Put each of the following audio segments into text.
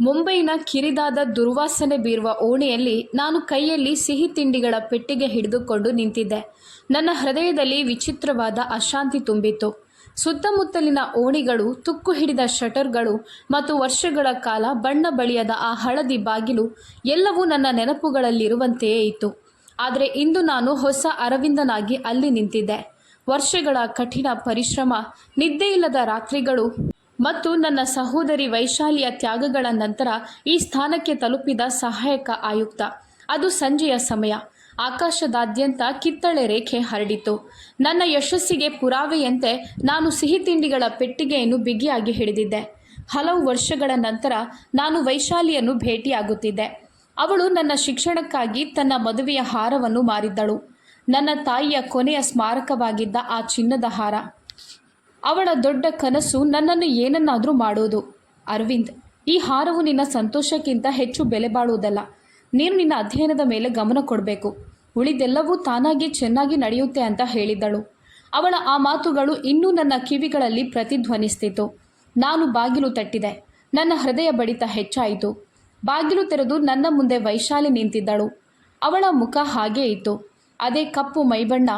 ಮುಂಬೈನ ಕಿರಿದಾದ ದುರ್ವಾಸನೆ ಬೀರುವ ಓಣಿಯಲ್ಲಿ ನಾನು ಕೈಯಲ್ಲಿ ಸಿಹಿ ತಿಂಡಿಗಳ ಪೆಟ್ಟಿಗೆ ಹಿಡಿದುಕೊಂಡು ನಿಂತಿದ್ದೆ. ನನ್ನ ಹೃದಯದಲ್ಲಿ ವಿಚಿತ್ರವಾದ ಅಶಾಂತಿ ತುಂಬಿತ್ತು. ಸುತ್ತಮುತ್ತಲಿನ ಓಣಿಗಳು, ತುಕ್ಕು ಹಿಡಿದ ಶಟರ್ಗಳು ಮತ್ತು ವರ್ಷಗಳ ಕಾಲ ಬಣ್ಣ ಬಳಿಯದ ಆ ಹಳದಿ ಬಾಗಿಲು ಎಲ್ಲವೂ ನನ್ನ ನೆನಪುಗಳಲ್ಲಿರುವಂತೆಯೇ ಇತ್ತು. ಆದರೆ ಇಂದು ನಾನು ಹೊಸ ಅರವಿಂದನಾಗಿ ಅಲ್ಲಿ ನಿಂತಿದ್ದೆ. ವರ್ಷಗಳ ಕಠಿಣ ಪರಿಶ್ರಮ ನಿದ್ದೆಯಿಲ್ಲದ ರಾತ್ರಿಗಳು ಮತ್ತು ನನ್ನ ಸಹೋದರಿ ವೈಶಾಲಿಯ ತ್ಯಾಗಗಳ ನಂತರ ಈ ಸ್ಥಾನಕ್ಕೆ ತಲುಪಿದ ಸಹಾಯಕ ಆಯುಕ್ತ. ಅದು ಸಂಜೆಯ ಸಮಯ. ಆಕಾಶದಾದ್ಯಂತ ಕಿತ್ತಳೆ ರೇಖೆ ಹರಡಿತು. ನನ್ನ ಯಶಸ್ಸಿಗೆ ಪುರಾವೆಯಂತೆ ನಾನು ಸಿಹಿ ತಿಂಡಿಗಳ ಪೆಟ್ಟಿಗೆಯನ್ನು ಬಿಗಿಯಾಗಿ ಹಿಡಿದಿದ್ದೆ. ಹಲವು ವರ್ಷಗಳ ನಂತರ ನಾನು ವೈಶಾಲಿಯನ್ನು ಭೇಟಿಯಾಗುತ್ತಿದ್ದೆ. ಅವಳು ನನ್ನ ಶಿಕ್ಷಣಕ್ಕಾಗಿ ತನ್ನ ಮದುವೆಯ ಹಾರವನ್ನು ಮಾರಿದ್ದಳು. ನನ್ನ ತಾಯಿಯ ಕೊನೆಯ ಸ್ಮಾರಕವಾಗಿದ್ದ ಆ ಚಿನ್ನದ ಹಾರ. ಅವಳ ದೊಡ್ಡ ಕನಸು ನನ್ನನ್ನು ಏನನ್ನಾದರೂ ಮಾಡೋದು. ಅರವಿಂದ್, ಈ ಹಾರವು ನಿನ್ನ ಸಂತೋಷಕ್ಕಿಂತ ಹೆಚ್ಚು ಬೆಲೆ ಬಾಳುವುದಲ್ಲ. ನೀನು ನಿನ್ನ ಅಧ್ಯಯನದ ಮೇಲೆ ಗಮನ ಕೊಡಬೇಕು. ಉಳಿದೆಲ್ಲವೂ ತಾನಾಗಿ ಚೆನ್ನಾಗಿ ನಡೆಯುತ್ತೆ ಅಂತ ಹೇಳಿದ್ದಳು ಅವಳ ಆ ಮಾತುಗಳು ಇನ್ನೂ ನನ್ನ ಕಿವಿಗಳಲ್ಲಿ ಪ್ರತಿಧ್ವನಿಸ್ತಿತ್ತು. ನಾನು ಬಾಗಿಲು ತಟ್ಟಿದೆ. ನನ್ನ ಹೃದಯ ಬಡಿತ ಹೆಚ್ಚಾಯಿತು. ಬಾಗಿಲು ತೆರೆದು ನನ್ನ ಮುಂದೆ ವೈಶಾಲಿ ನಿಂತಿದ್ದಳು. ಅವಳ ಮುಖ ಹಾಗೇ ಇತ್ತು. ಅದೇ ಕಪ್ಪು ಮೈಬಣ್ಣ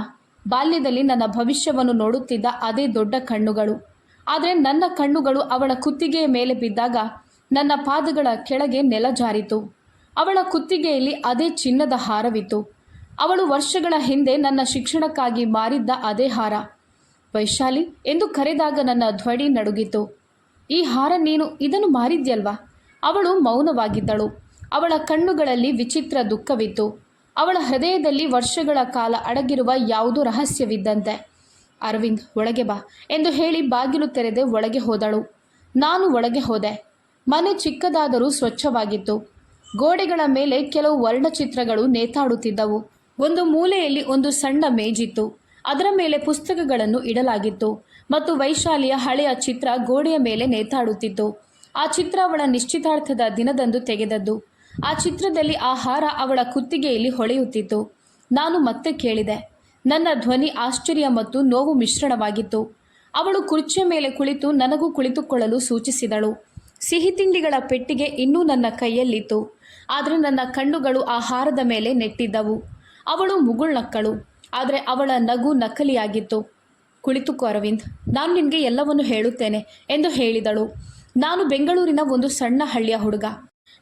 ಬಾಲ್ಯದಲ್ಲಿ ನನ್ನ ಭವಿಷ್ಯವನ್ನು ನೋಡುತ್ತಿದ್ದ ಅದೇ ದೊಡ್ಡ ಕಣ್ಣುಗಳು. ಆದರೆ ನನ್ನ ಕಣ್ಣುಗಳು ಅವಳ ಕುತ್ತಿಗೆಯ ಮೇಲೆ ಬಿದ್ದಾಗ ನನ್ನ ಪಾದಗಳ ಕೆಳಗೆ ನೆಲ ಜಾರಿತು. ಅವಳ ಕುತ್ತಿಗೆಯಲ್ಲಿ ಅದೇ ಚಿನ್ನದ ಹಾರವಿತ್ತು. ಅವಳು ವರ್ಷಗಳ ಹಿಂದೆ ನನ್ನ ಶಿಕ್ಷಣಕ್ಕಾಗಿ ಮಾರಿದ್ದ ಅದೇ ಹಾರ. ವೈಶಾಲಿ, ಎಂದು ಕರೆದಾಗ ನನ್ನ ಧ್ವಡಿ ನಡುಗಿತು. ಈ ಹಾರ ನೀನು ಇದನ್ನು ಮಾರಿದ್ಯಲ್ವಾ? ಅವಳು ಮೌನವಾಗಿದ್ದಳು. ಅವಳ ಕಣ್ಣುಗಳಲ್ಲಿ ವಿಚಿತ್ರ ದುಃಖವಿತ್ತು. ಅವಳ ಹೃದಯದಲ್ಲಿ ವರ್ಷಗಳ ಕಾಲ ಅಡಗಿರುವ ಯಾವುದೋ ರಹಸ್ಯವಿದ್ದಂತೆ. ಅರವಿಂದ್, ಒಳಗೆ ಬಾ ಎಂದು ಹೇಳಿ ಬಾಗಿಲು ತೆರೆದೆ ಒಳಗೆ ಹೋದಳು. ನಾನು ಒಳಗೆ ಹೋದೆ. ಮನೆ ಚಿಕ್ಕದಾದರೂ ಸ್ವಚ್ಛವಾಗಿತ್ತು. ಗೋಡೆಗಳ ಮೇಲೆ ಕೆಲವು ವರ್ಣಚಿತ್ರಗಳು ನೇತಾಡುತ್ತಿದ್ದವು. ಒಂದು ಮೂಲೆಯಲ್ಲಿ ಒಂದು ಸಣ್ಣ ಮೇಜಿತ್ತು. ಅದರ ಮೇಲೆ ಪುಸ್ತಕಗಳನ್ನು ಇಡಲಾಗಿತ್ತು ಮತ್ತು ವೈಶಾಲಿಯ ಹಳೆಯ ಚಿತ್ರ ಗೋಡೆಯ ಮೇಲೆ ನೇತಾಡುತ್ತಿತ್ತು. ಆ ಚಿತ್ರ ಅವಳ ನಿಶ್ಚಿತಾರ್ಥದ ದಿನದಂದು ತೆಗೆದದ್ದು. ಆ ಚಿತ್ರದಲ್ಲಿ ಆ ಹಾರ ಅವಳ ಕುತ್ತಿಗೆಯಲ್ಲಿ ಹೊಳೆಯುತ್ತಿತ್ತು. ನಾನು ಮತ್ತೆ ಕೇಳಿದೆ, ನನ್ನ ಧ್ವನಿ ಆಶ್ಚರ್ಯ ಮತ್ತು ನೋವು ಮಿಶ್ರಣವಾಗಿತ್ತು. ಅವಳು ಕುರ್ಚಿಯ ಮೇಲೆ ಕುಳಿತು ನನಗೂ ಕುಳಿತುಕೊಳ್ಳಲು ಸೂಚಿಸಿದಳು. ಸಿಹಿ ತಿಂಡಿಗಳ ಪೆಟ್ಟಿಗೆ ಇನ್ನೂ ನನ್ನ ಕೈಯಲ್ಲಿತ್ತು, ಆದರೆ ನನ್ನ ಕಣ್ಣುಗಳು ಆ ಹಾರದ ಮೇಲೆ ನೆಟ್ಟಿದ್ದವು. ಅವಳು ಮುಗುಳ್ನಕ್ಕಳು ಆದರೆ ಅವಳ ನಗು ನಕಲಿಯಾಗಿತ್ತು. ಕುಳಿತುಕೋ ಅರವಿಂದ್, ನಾನು ನಿನಗೆ ಎಲ್ಲವನ್ನು ಹೇಳುತ್ತೇನೆ ಎಂದು ಹೇಳಿದಳು. ನಾನು ಬೆಂಗಳೂರಿನ ಒಂದು ಸಣ್ಣ ಹಳ್ಳಿಯ ಹುಡುಗ.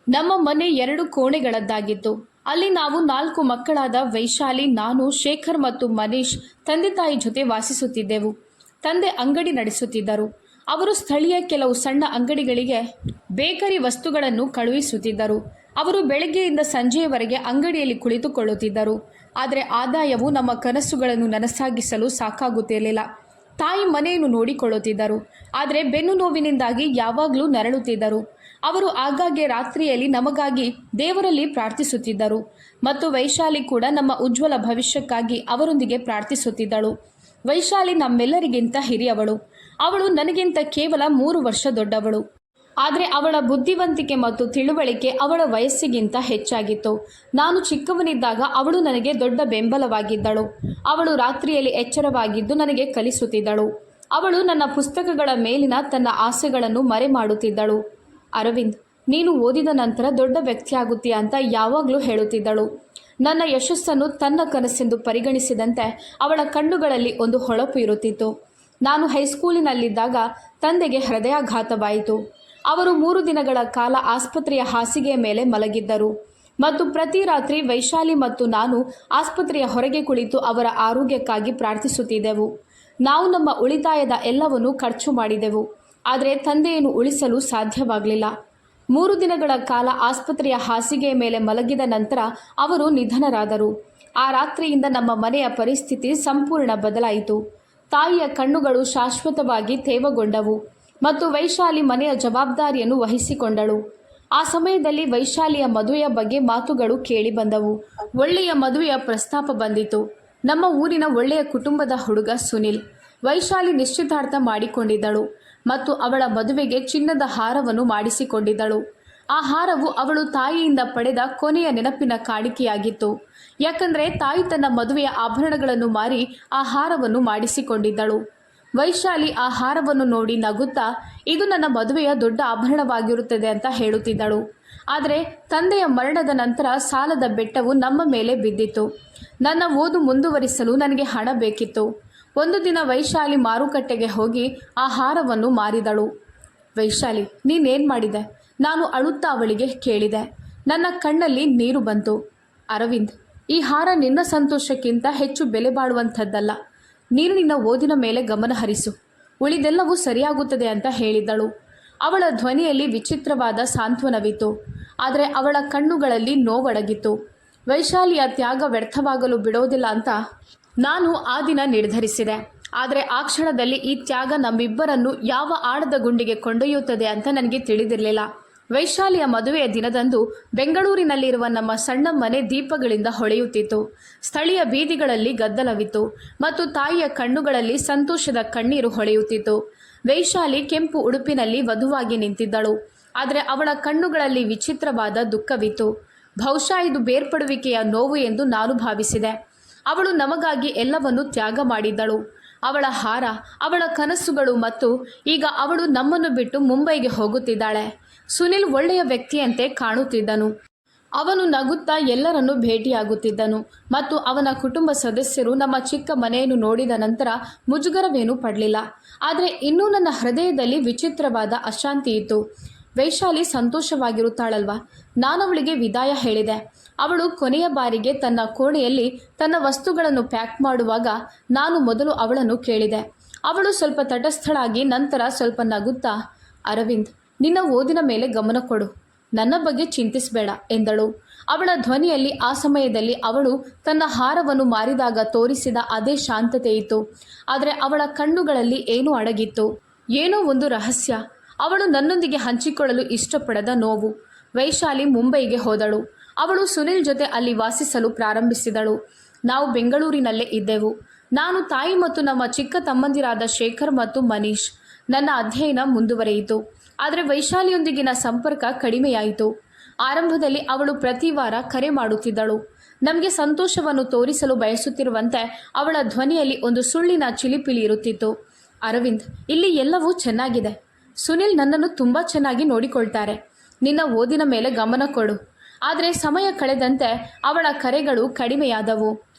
ನಮ್ಮ ಮನೆ ಎರಡು ಕೋಣೆಗಳದ್ದಾಗಿತ್ತು. ಅಲ್ಲಿ ನಾವು ನಾಲ್ಕು ಮಕ್ಕಳಾದ ವೈಶಾಲಿ, ನಾನು, ಶೇಖರ್ ಮತ್ತು ಮನೀಶ್ ತಂದೆ ತಾಯಿ ಜೊತೆ ವಾಸಿಸುತ್ತಿದ್ದೆವು. ತಂದೆ ಅಂಗಡಿ ನಡೆಸುತ್ತಿದ್ದರು. ಅವರು ಸ್ಥಳೀಯ ಕೆಲವು ಸಣ್ಣ ಅಂಗಡಿಗಳಿಗೆ ಬೇಕರಿ ವಸ್ತುಗಳನ್ನು ಕಳುಹಿಸುತ್ತಿದ್ದರು. ಅವರು ಬೆಳಗ್ಗೆಯಿಂದ ಸಂಜೆಯವರೆಗೆ ಅಂಗಡಿಯಲ್ಲಿ ಕುಳಿತುಕೊಳ್ಳುತ್ತಿದ್ದರು. ಆದರೆ ಆದಾಯವು ನಮ್ಮ ಕನಸುಗಳನ್ನು ನನಸಾಗಿಸಲು ಸಾಕಾಗುತ್ತಿರಲಿಲ್ಲ. ತಾಯಿ ಮನೆಯನ್ನು ನೋಡಿಕೊಳ್ಳುತ್ತಿದ್ದರು. ಆದರೆ ಬೆನ್ನು ನೋವಿನಿಂದಾಗಿ ಯಾವಾಗಲೂ ನರಳುತ್ತಿದ್ದರು. ಅವರು ಆಗಾಗ್ಗೆ ರಾತ್ರಿಯಲ್ಲಿ ನಮಗಾಗಿ ದೇವರಲ್ಲಿ ಪ್ರಾರ್ಥಿಸುತ್ತಿದ್ದರು. ಮತ್ತು ವೈಶಾಲಿ ಕೂಡ ನಮ್ಮ ಉಜ್ವಲ ಭವಿಷ್ಯಕ್ಕಾಗಿ ಅವರೊಂದಿಗೆ ಪ್ರಾರ್ಥಿಸುತ್ತಿದ್ದಳು. ವೈಶಾಲಿ ನಮ್ಮೆಲ್ಲರಿಗಿಂತ ಹಿರಿಯವಳು. ಅವಳು ನನಗಿಂತ ಕೇವಲ ಮೂರು ವರ್ಷ ದೊಡ್ಡವಳು. ಆದರೆ ಅವಳ ಬುದ್ಧಿವಂತಿಕೆ ಮತ್ತು ತಿಳುವಳಿಕೆ ಅವಳ ವಯಸ್ಸಿಗಿಂತ ಹೆಚ್ಚಾಗಿತ್ತು. ನಾನು ಚಿಕ್ಕವನಿದ್ದಾಗ ಅವಳು ನನಗೆ ದೊಡ್ಡ ಬೆಂಬಲವಾಗಿದ್ದಳು. ಅವಳು ರಾತ್ರಿಯಲ್ಲಿ ಎಚ್ಚರವಾಗಿದ್ದು ನನಗೆ ಕಲಿಸುತ್ತಿದ್ದಳು. ಅವಳು ನನ್ನ ಪುಸ್ತಕಗಳ ಮೇಲಿನ ತನ್ನ ಆಸೆಗಳನ್ನು ಮರೆ ಮಾಡುತ್ತಿದ್ದಳು ಅರವಿಂದ್, ನೀನು ಓದಿದ ನಂತರ ದೊಡ್ಡ ವ್ಯಕ್ತಿಯಾಗುತ್ತೀಯ ಅಂತ ಯಾವಾಗಲೂ ಹೇಳುತ್ತಿದ್ದಳು. ನನ್ನ ಯಶಸ್ಸನ್ನು ತನ್ನ ಕನಸೆಂದು ಪರಿಗಣಿಸಿದಂತೆ ಅವಳ ಕಣ್ಣುಗಳಲ್ಲಿ ಒಂದು ಹೊಳಪು ಇರುತ್ತಿತ್ತು. ನಾನು ಹೈಸ್ಕೂಲಿನಲ್ಲಿದ್ದಾಗ ತಂದೆಗೆ ಹೃದಯಾಘಾತವಾಯಿತು. ಅವರು ಮೂರು ದಿನಗಳ ಕಾಲ ಆಸ್ಪತ್ರೆಯ ಹಾಸಿಗೆಯ ಮೇಲೆ ಮಲಗಿದ್ದರು. ಮತ್ತು ಪ್ರತಿ ರಾತ್ರಿ ವೈಶಾಲಿ ಮತ್ತು ನಾನು ಆಸ್ಪತ್ರೆಯ ಹೊರಗೆ ಕುಳಿತು ಅವರ ಆರೋಗ್ಯಕ್ಕಾಗಿ ಪ್ರಾರ್ಥಿಸುತ್ತಿದ್ದೆವು. ನಾವು ನಮ್ಮ ಉಳಿತಾಯದ ಎಲ್ಲವನ್ನು ಖರ್ಚು ಮಾಡಿದೆವು. ಆದರೆ ತಂದೆಯನ್ನು ಉಳಿಸಲು ಸಾಧ್ಯವಾಗಲಿಲ್ಲ. ಮೂರು ದಿನಗಳ ಕಾಲ ಆಸ್ಪತ್ರೆಯ ಹಾಸಿಗೆಯ ಮೇಲೆ ಮಲಗಿದ ನಂತರ ಅವರು ನಿಧನರಾದರು. ಆ ರಾತ್ರಿಯಿಂದ ನಮ್ಮ ಮನೆಯ ಪರಿಸ್ಥಿತಿ ಸಂಪೂರ್ಣ ಬದಲಾಯಿತು. ತಾಯಿಯ ಕಣ್ಣುಗಳು ಶಾಶ್ವತವಾಗಿ ತೇವಗೊಂಡವು ಮತ್ತು ವೈಶಾಲಿ ಮನೆಯ ಜವಾಬ್ದಾರಿಯನ್ನು ವಹಿಸಿಕೊಂಡಳು. ಆ ಸಮಯದಲ್ಲಿ ವೈಶಾಲಿಯ ಮದುವೆಯ ಬಗ್ಗೆ ಮಾತುಗಳು ಕೇಳಿಬಂದವು. ಒಳ್ಳೆಯ ಮದುವೆಯ ಪ್ರಸ್ತಾಪ ಬಂದಿತು. ನಮ್ಮ ಊರಿನ ಒಳ್ಳೆಯ ಕುಟುಂಬದ ಹುಡುಗ ಸುನಿಲ್. ವೈಶಾಲಿ ನಿಶ್ಚಿತಾರ್ಥ ಮಾಡಿಕೊಂಡಿದ್ದಳು. ಮತ್ತು ಅವಳ ಮದುವೆಗೆ ಚಿನ್ನದ ಹಾರವನ್ನು ಮಾಡಿಸಿಕೊಂಡಿದ್ದಳು. ಆ ಹಾರವು ಅವಳು ತಾಯಿಯಿಂದ ಪಡೆದ ಕೊನೆಯ ನೆನಪಿನ ಕಾಣಿಕೆಯಾಗಿತ್ತು. ಯಾಕಂದರೆ ತಾಯಿ ತನ್ನ ಮದುವೆಯ ಆಭರಣಗಳನ್ನು ಮಾರಿ ಆ ಹಾರವನ್ನು ಮಾಡಿಸಿಕೊಂಡಿದ್ದಳು. ವೈಶಾಲಿ ಆ ಹಾರವನ್ನು ನೋಡಿ ನಗುತ್ತಾ, ಇದು ನನ್ನ ಮದುವೆಯ ದೊಡ್ಡ ಆಭರಣವಾಗಿರುತ್ತದೆ ಅಂತ ಹೇಳುತ್ತಿದ್ದಳು. ಆದರೆ ತಂದೆಯ ಮರಣದ ನಂತರ ಸಾಲದ ಬೆಟ್ಟವು ನಮ್ಮ ಮೇಲೆ ಬಿದ್ದಿತ್ತು. ನನ್ನ ಓದು ಮುಂದುವರಿಸಲು ನನಗೆ ಹಣ ಬೇಕಿತ್ತು. ಒಂದು ದಿನ ವೈಶಾಲಿ ಮಾರುಕಟ್ಟೆಗೆ ಹೋಗಿ ಆ ಹಾರವನ್ನು ಮಾರಿದಳು. ವೈಶಾಲಿ, ನೀನೇನು ಮಾಡಿದೆ? ನಾನು ಅಳುತ್ತಾ ಅವಳಿಗೆ ಕೇಳಿದೆ. ನನ್ನ ಕಣ್ಣಲ್ಲಿ ನೀರು ಬಂತು. ಅರವಿಂದ್, ಈ ಹಾರ ನಿನ್ನ ಸಂತೋಷಕ್ಕಿಂತ ಹೆಚ್ಚು ಬೆಲೆ ಬಾಳುವಂಥದ್ದಲ್ಲ. ನೀನು ನಿನ್ನ ಓದಿನ ಮೇಲೆ ಗಮನ ಹರಿಸು. ಉಳಿದೆಲ್ಲವೂ ಸರಿಯಾಗುತ್ತದೆ ಅಂತ ಹೇಳಿದಳು. ಅವಳ ಧ್ವನಿಯಲ್ಲಿ ವಿಚಿತ್ರವಾದ ಸಾಂತ್ವನವಿತ್ತು. ಆದರೆ ಅವಳ ಕಣ್ಣುಗಳಲ್ಲಿ ನೋವಡಗಿತ್ತು. ವೈಶಾಲಿಯ ತ್ಯಾಗ ವ್ಯರ್ಥವಾಗಲು ಬಿಡೋದಿಲ್ಲ ಅಂತ ನಾನು ಆ ದಿನ ನಿರ್ಧರಿಸಿದೆ. ಆದರೆ ಆ ಕ್ಷಣದಲ್ಲಿ ಈ ತ್ಯಾಗ ನಮ್ಮಿಬ್ಬರನ್ನು ಯಾವ ಆಡದ ಗುಂಡಿಗೆ ಕೊಂಡೊಯ್ಯುತ್ತದೆ ಅಂತ ನನಗೆ ತಿಳಿದಿರಲಿಲ್ಲ. ವೈಶಾಲಿಯ ಮದುವೆಯ ದಿನದಂದು ಬೆಂಗಳೂರಿನಲ್ಲಿರುವ ನಮ್ಮ ಸಣ್ಣ ಮನೆ ದೀಪಗಳಿಂದ ಹೊಳೆಯುತ್ತಿತ್ತು. ಸ್ಥಳೀಯ ಬೀದಿಗಳಲ್ಲಿ ಗದ್ದಲವಿತ್ತು ಮತ್ತು ತಾಯಿಯ ಕಣ್ಣುಗಳಲ್ಲಿ ಸಂತೋಷದ ಕಣ್ಣೀರು ಹೊಳೆಯುತ್ತಿತ್ತು. ವೈಶಾಲಿ ಕೆಂಪು ಉಡುಪಿನಲ್ಲಿ ವಧುವಾಗಿ ನಿಂತಿದ್ದಳು. ಆದರೆ ಅವಳ ಕಣ್ಣುಗಳಲ್ಲಿ ವಿಚಿತ್ರವಾದ ದುಃಖವಿತ್ತು. ಬಹುಶಃ ಇದು ಬೇರ್ಪಡುವಿಕೆಯ ನೋವು ಎಂದು ನಾನು ಭಾವಿಸಿದೆ. ಅವಳು ನಮಗಾಗಿ ಎಲ್ಲವನ್ನು ತ್ಯಾಗ ಮಾಡಿದ್ದಳು. ಅವಳ ಹಾರ, ಅವಳ ಕನಸುಗಳು ಮತ್ತು ಈಗ ಅವಳು ನಮ್ಮನ್ನು ಬಿಟ್ಟು ಮುಂಬೈಗೆ ಹೋಗುತ್ತಿದ್ದಾಳೆ. ಸುನಿಲ್ ಒಳ್ಳೆಯ ವ್ಯಕ್ತಿಯಂತೆ ಕಾಣುತ್ತಿದ್ದನು. ಅವನು ನಗುತ್ತಾ ಎಲ್ಲರನ್ನು ಭೇಟಿಯಾಗುತ್ತಿದ್ದನು ಮತ್ತು ಅವನ ಕುಟುಂಬ ಸದಸ್ಯರು ನಮ್ಮ ಚಿಕ್ಕ ಮನೆಯನ್ನು ನೋಡಿದ ನಂತರ ಮುಜುಗರವೇನೂ ಪಡಲಿಲ್ಲ. ಆದರೆ ಇನ್ನೂ ನನ್ನ ಹೃದಯದಲ್ಲಿ ವಿಚಿತ್ರವಾದ ಅಶಾಂತಿ ಇತ್ತು. ವೈಶಾಲಿ ಸಂತೋಷವಾಗಿರುತ್ತಾಳಲ್ವಾ? ನಾನವಳಿಗೆ ವಿದಾಯ ಹೇಳಿದೆ. ಅವಳು ಕೊನೆಯ ಬಾರಿಗೆ ತನ್ನ ಕೋಣೆಯಲ್ಲಿ ತನ್ನ ವಸ್ತುಗಳನ್ನು ಪ್ಯಾಕ್ ಮಾಡುವಾಗ ನಾನು ಮೊದಲು ಅವಳನ್ನು ಕೇಳಿದೆ. ಅವಳು ಸ್ವಲ್ಪ ತಟಸ್ಥಳಾಗಿ ನಂತರ ಸ್ವಲ್ಪ ನಗುತ್ತಾ, ಅರವಿಂದ್, ನಿನ್ನ ಓದಿನ ಮೇಲೆ ಗಮನ ಕೊಡು. ನನ್ನ ಬಗ್ಗೆ ಚಿಂತಿಸಬೇಡ, ಎಂದಳು. ಅವಳ ಧ್ವನಿಯಲ್ಲಿ ಆ ಸಮಯದಲ್ಲಿ ಅವಳು ತನ್ನ ಹಾರವನ್ನು ಮಾರಿದಾಗ ತೋರಿಸಿದ ಅದೇ ಶಾಂತತೆ ಇತ್ತು ಆದರೆ ಅವಳ ಕಣ್ಣುಗಳಲ್ಲಿ ಏನೂ ಅಡಗಿತ್ತು. ಏನೋ ಒಂದು ರಹಸ್ಯ. ಅವಳು ನನ್ನೊಂದಿಗೆ ಹಂಚಿಕೊಳ್ಳಲು ಇಷ್ಟಪಡದ ನೋವು. ವೈಶಾಲಿ ಮುಂಬೈಗೆ ಹೋದಳು. ಅವಳು ಸುನಿಲ್ ಜೊತೆ ಅಲ್ಲಿ ವಾಸಿಸಲು ಪ್ರಾರಂಭಿಸಿದಳು. ನಾವು ಬೆಂಗಳೂರಿನಲ್ಲೇ ಇದ್ದೆವು. ನಾನು ತಾಯಿ ಮತ್ತು ನಮ್ಮ ಚಿಕ್ಕ ತಮ್ಮಂದಿರಾದ ಶೇಖರ್ ಮತ್ತು ಮನೀಶ್. ನನ್ನ ಅಧ್ಯಯನ ಮುಂದುವರೆಯಿತು. ಆದರೆ ವೈಶಾಲಿಯೊಂದಿಗಿನ ಸಂಪರ್ಕ ಕಡಿಮೆಯಾಯಿತು. ಆರಂಭದಲ್ಲಿ ಅವಳು ಪ್ರತಿ ವಾರ ಕರೆ ಮಾಡುತ್ತಿದ್ದಳು. ನಮಗೆ ಸಂತೋಷವನ್ನು ತೋರಿಸಲು ಬಯಸುತ್ತಿರುವಂತೆ ಅವಳ ಧ್ವನಿಯಲ್ಲಿ ಒಂದು ಸುಳ್ಳಿನ ಚಿಲಿಪಿಲಿ ಇರುತ್ತಿತ್ತು. ಅರವಿಂದ್, ಇಲ್ಲಿ ಎಲ್ಲವೂ ಚೆನ್ನಾಗಿದೆ. ಸುನಿಲ್ ನನ್ನನ್ನು ತುಂಬ ಚೆನ್ನಾಗಿ ನೋಡಿಕೊಳ್ತಾರೆ. ನಿನ್ನ ಓದಿನ ಮೇಲೆ ಗಮನ ಕೊಡು. ಆದರೆ ಸಮಯ ಕಳೆದಂತೆ ಅವಳ ಕರೆಗಳು ಕಡಿಮೆಯಾದವು.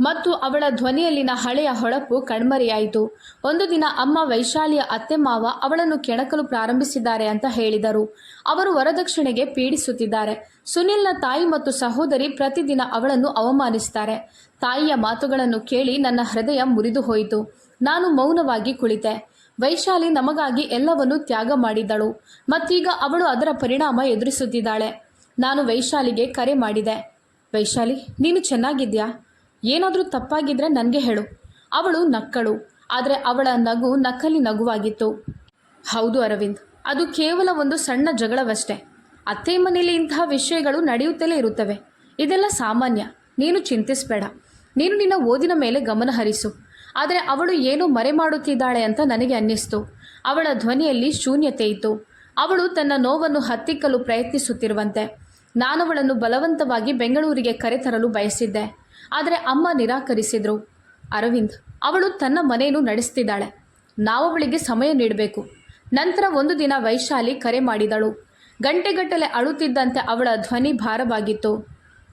ಮತ್ತು ಅವಳ ಧ್ವನಿಯಲ್ಲಿನ ಹಳೆಯ ಹೊಳಪು ಕಣ್ಮರೆಯಾಯಿತು. ಒಂದು ದಿನ ಅಮ್ಮ ವೈಶಾಲಿಯ ಅತ್ತೆ ಮಾವ ಅವಳನ್ನು ಕೆಣಕಲು ಪ್ರಾರಂಭಿಸಿದ್ದಾರೆ ಅಂತ ಹೇಳಿದರು. ಅವರು ವರದಕ್ಷಿಣೆಗೆ ಪೀಡಿಸುತ್ತಿದ್ದಾರೆ. ಸುನಿಲ್ನ ತಾಯಿ ಮತ್ತು ಸಹೋದರಿ ಪ್ರತಿದಿನ ಅವಳನ್ನು ಅವಮಾನಿಸುತ್ತಾರೆ ತಾಯಿಯ ಮಾತುಗಳನ್ನು ಕೇಳಿ ನನ್ನ ಹೃದಯ ಮುರಿದು ಹೋಯಿತು. ನಾನು ಮೌನವಾಗಿ ಕುಳಿತೆ. ವೈಶಾಲಿ ನಮಗಾಗಿ ಎಲ್ಲವನ್ನೂ ತ್ಯಾಗ ಮಾಡಿದ್ದಳು ಮತ್ತೀಗ ಅವಳು ಅದರ ಪರಿಣಾಮ ಎದುರಿಸುತ್ತಿದ್ದಾಳೆ. ನಾನು ವೈಶಾಲಿಗೆ ಕರೆ ಮಾಡಿದೆ. ವೈಶಾಲಿ, ನೀನು ಚೆನ್ನಾಗಿದ್ಯಾ? ಏನಾದರೂ ತಪ್ಪಾಗಿದ್ರೆ ನನಗೆ ಹೇಳು. ಅವಳು ನಕ್ಕಳು, ಆದರೆ ಅವಳ ನಗು ನಕಲಿ ನಗುವಾಗಿತ್ತು. ಹೌದು ಅರವಿಂದ್, ಅದು ಕೇವಲ ಒಂದು ಸಣ್ಣ ಜಗಳವಷ್ಟೇ. ಅತ್ತೆ ಮನೆಯಲ್ಲಿ ಇಂತಹ ವಿಷಯಗಳು ನಡೆಯುತ್ತಲೇ ಇರುತ್ತವೆ. ಇದೆಲ್ಲ ಸಾಮಾನ್ಯ. ನೀನು ಚಿಂತಿಸಬೇಡ. ನೀನು ನಿನ್ನ ಓದಿನ ಮೇಲೆ ಗಮನ ಹರಿಸು. ಆದರೆ ಅವಳು ಏನು ಮರೆ ಮಾಡುತ್ತಿದ್ದಾಳೆ ಅಂತ ನನಗೆ ಅನ್ನಿಸ್ತು. ಅವಳ ಧ್ವನಿಯಲ್ಲಿ ಶೂನ್ಯತೆ ಇತ್ತು. ಅವಳು ತನ್ನ ನೋವನ್ನು ಹತ್ತಿಕ್ಕಲು ಪ್ರಯತ್ನಿಸುತ್ತಿರುವಂತೆ. ನಾನು ಅವಳನ್ನು ಬಲವಂತವಾಗಿ ಬೆಂಗಳೂರಿಗೆ ಕರೆತರಲು ಬಯಸಿದ್ದೆ. ಆದರೆ ಅಮ್ಮ ನಿರಾಕರಿಸಿದ್ರು. ಅರವಿಂದ್, ಅವಳು ತನ್ನ ಮನೆಯನ್ನು ನಡೆಸ್ತಿದ್ದಾಳೆ. ನಾವವಳಿಗೆ ಸಮಯ ನೀಡಬೇಕು. ನಂತರ ಒಂದು ದಿನ ವೈಶಾಲಿ ಕರೆ ಮಾಡಿದಳು. ಗಂಟೆಗಟ್ಟಲೆ ಅಳುತ್ತಿದ್ದಂತೆ ಅವಳ ಧ್ವನಿ ಭಾರವಾಗಿತ್ತು.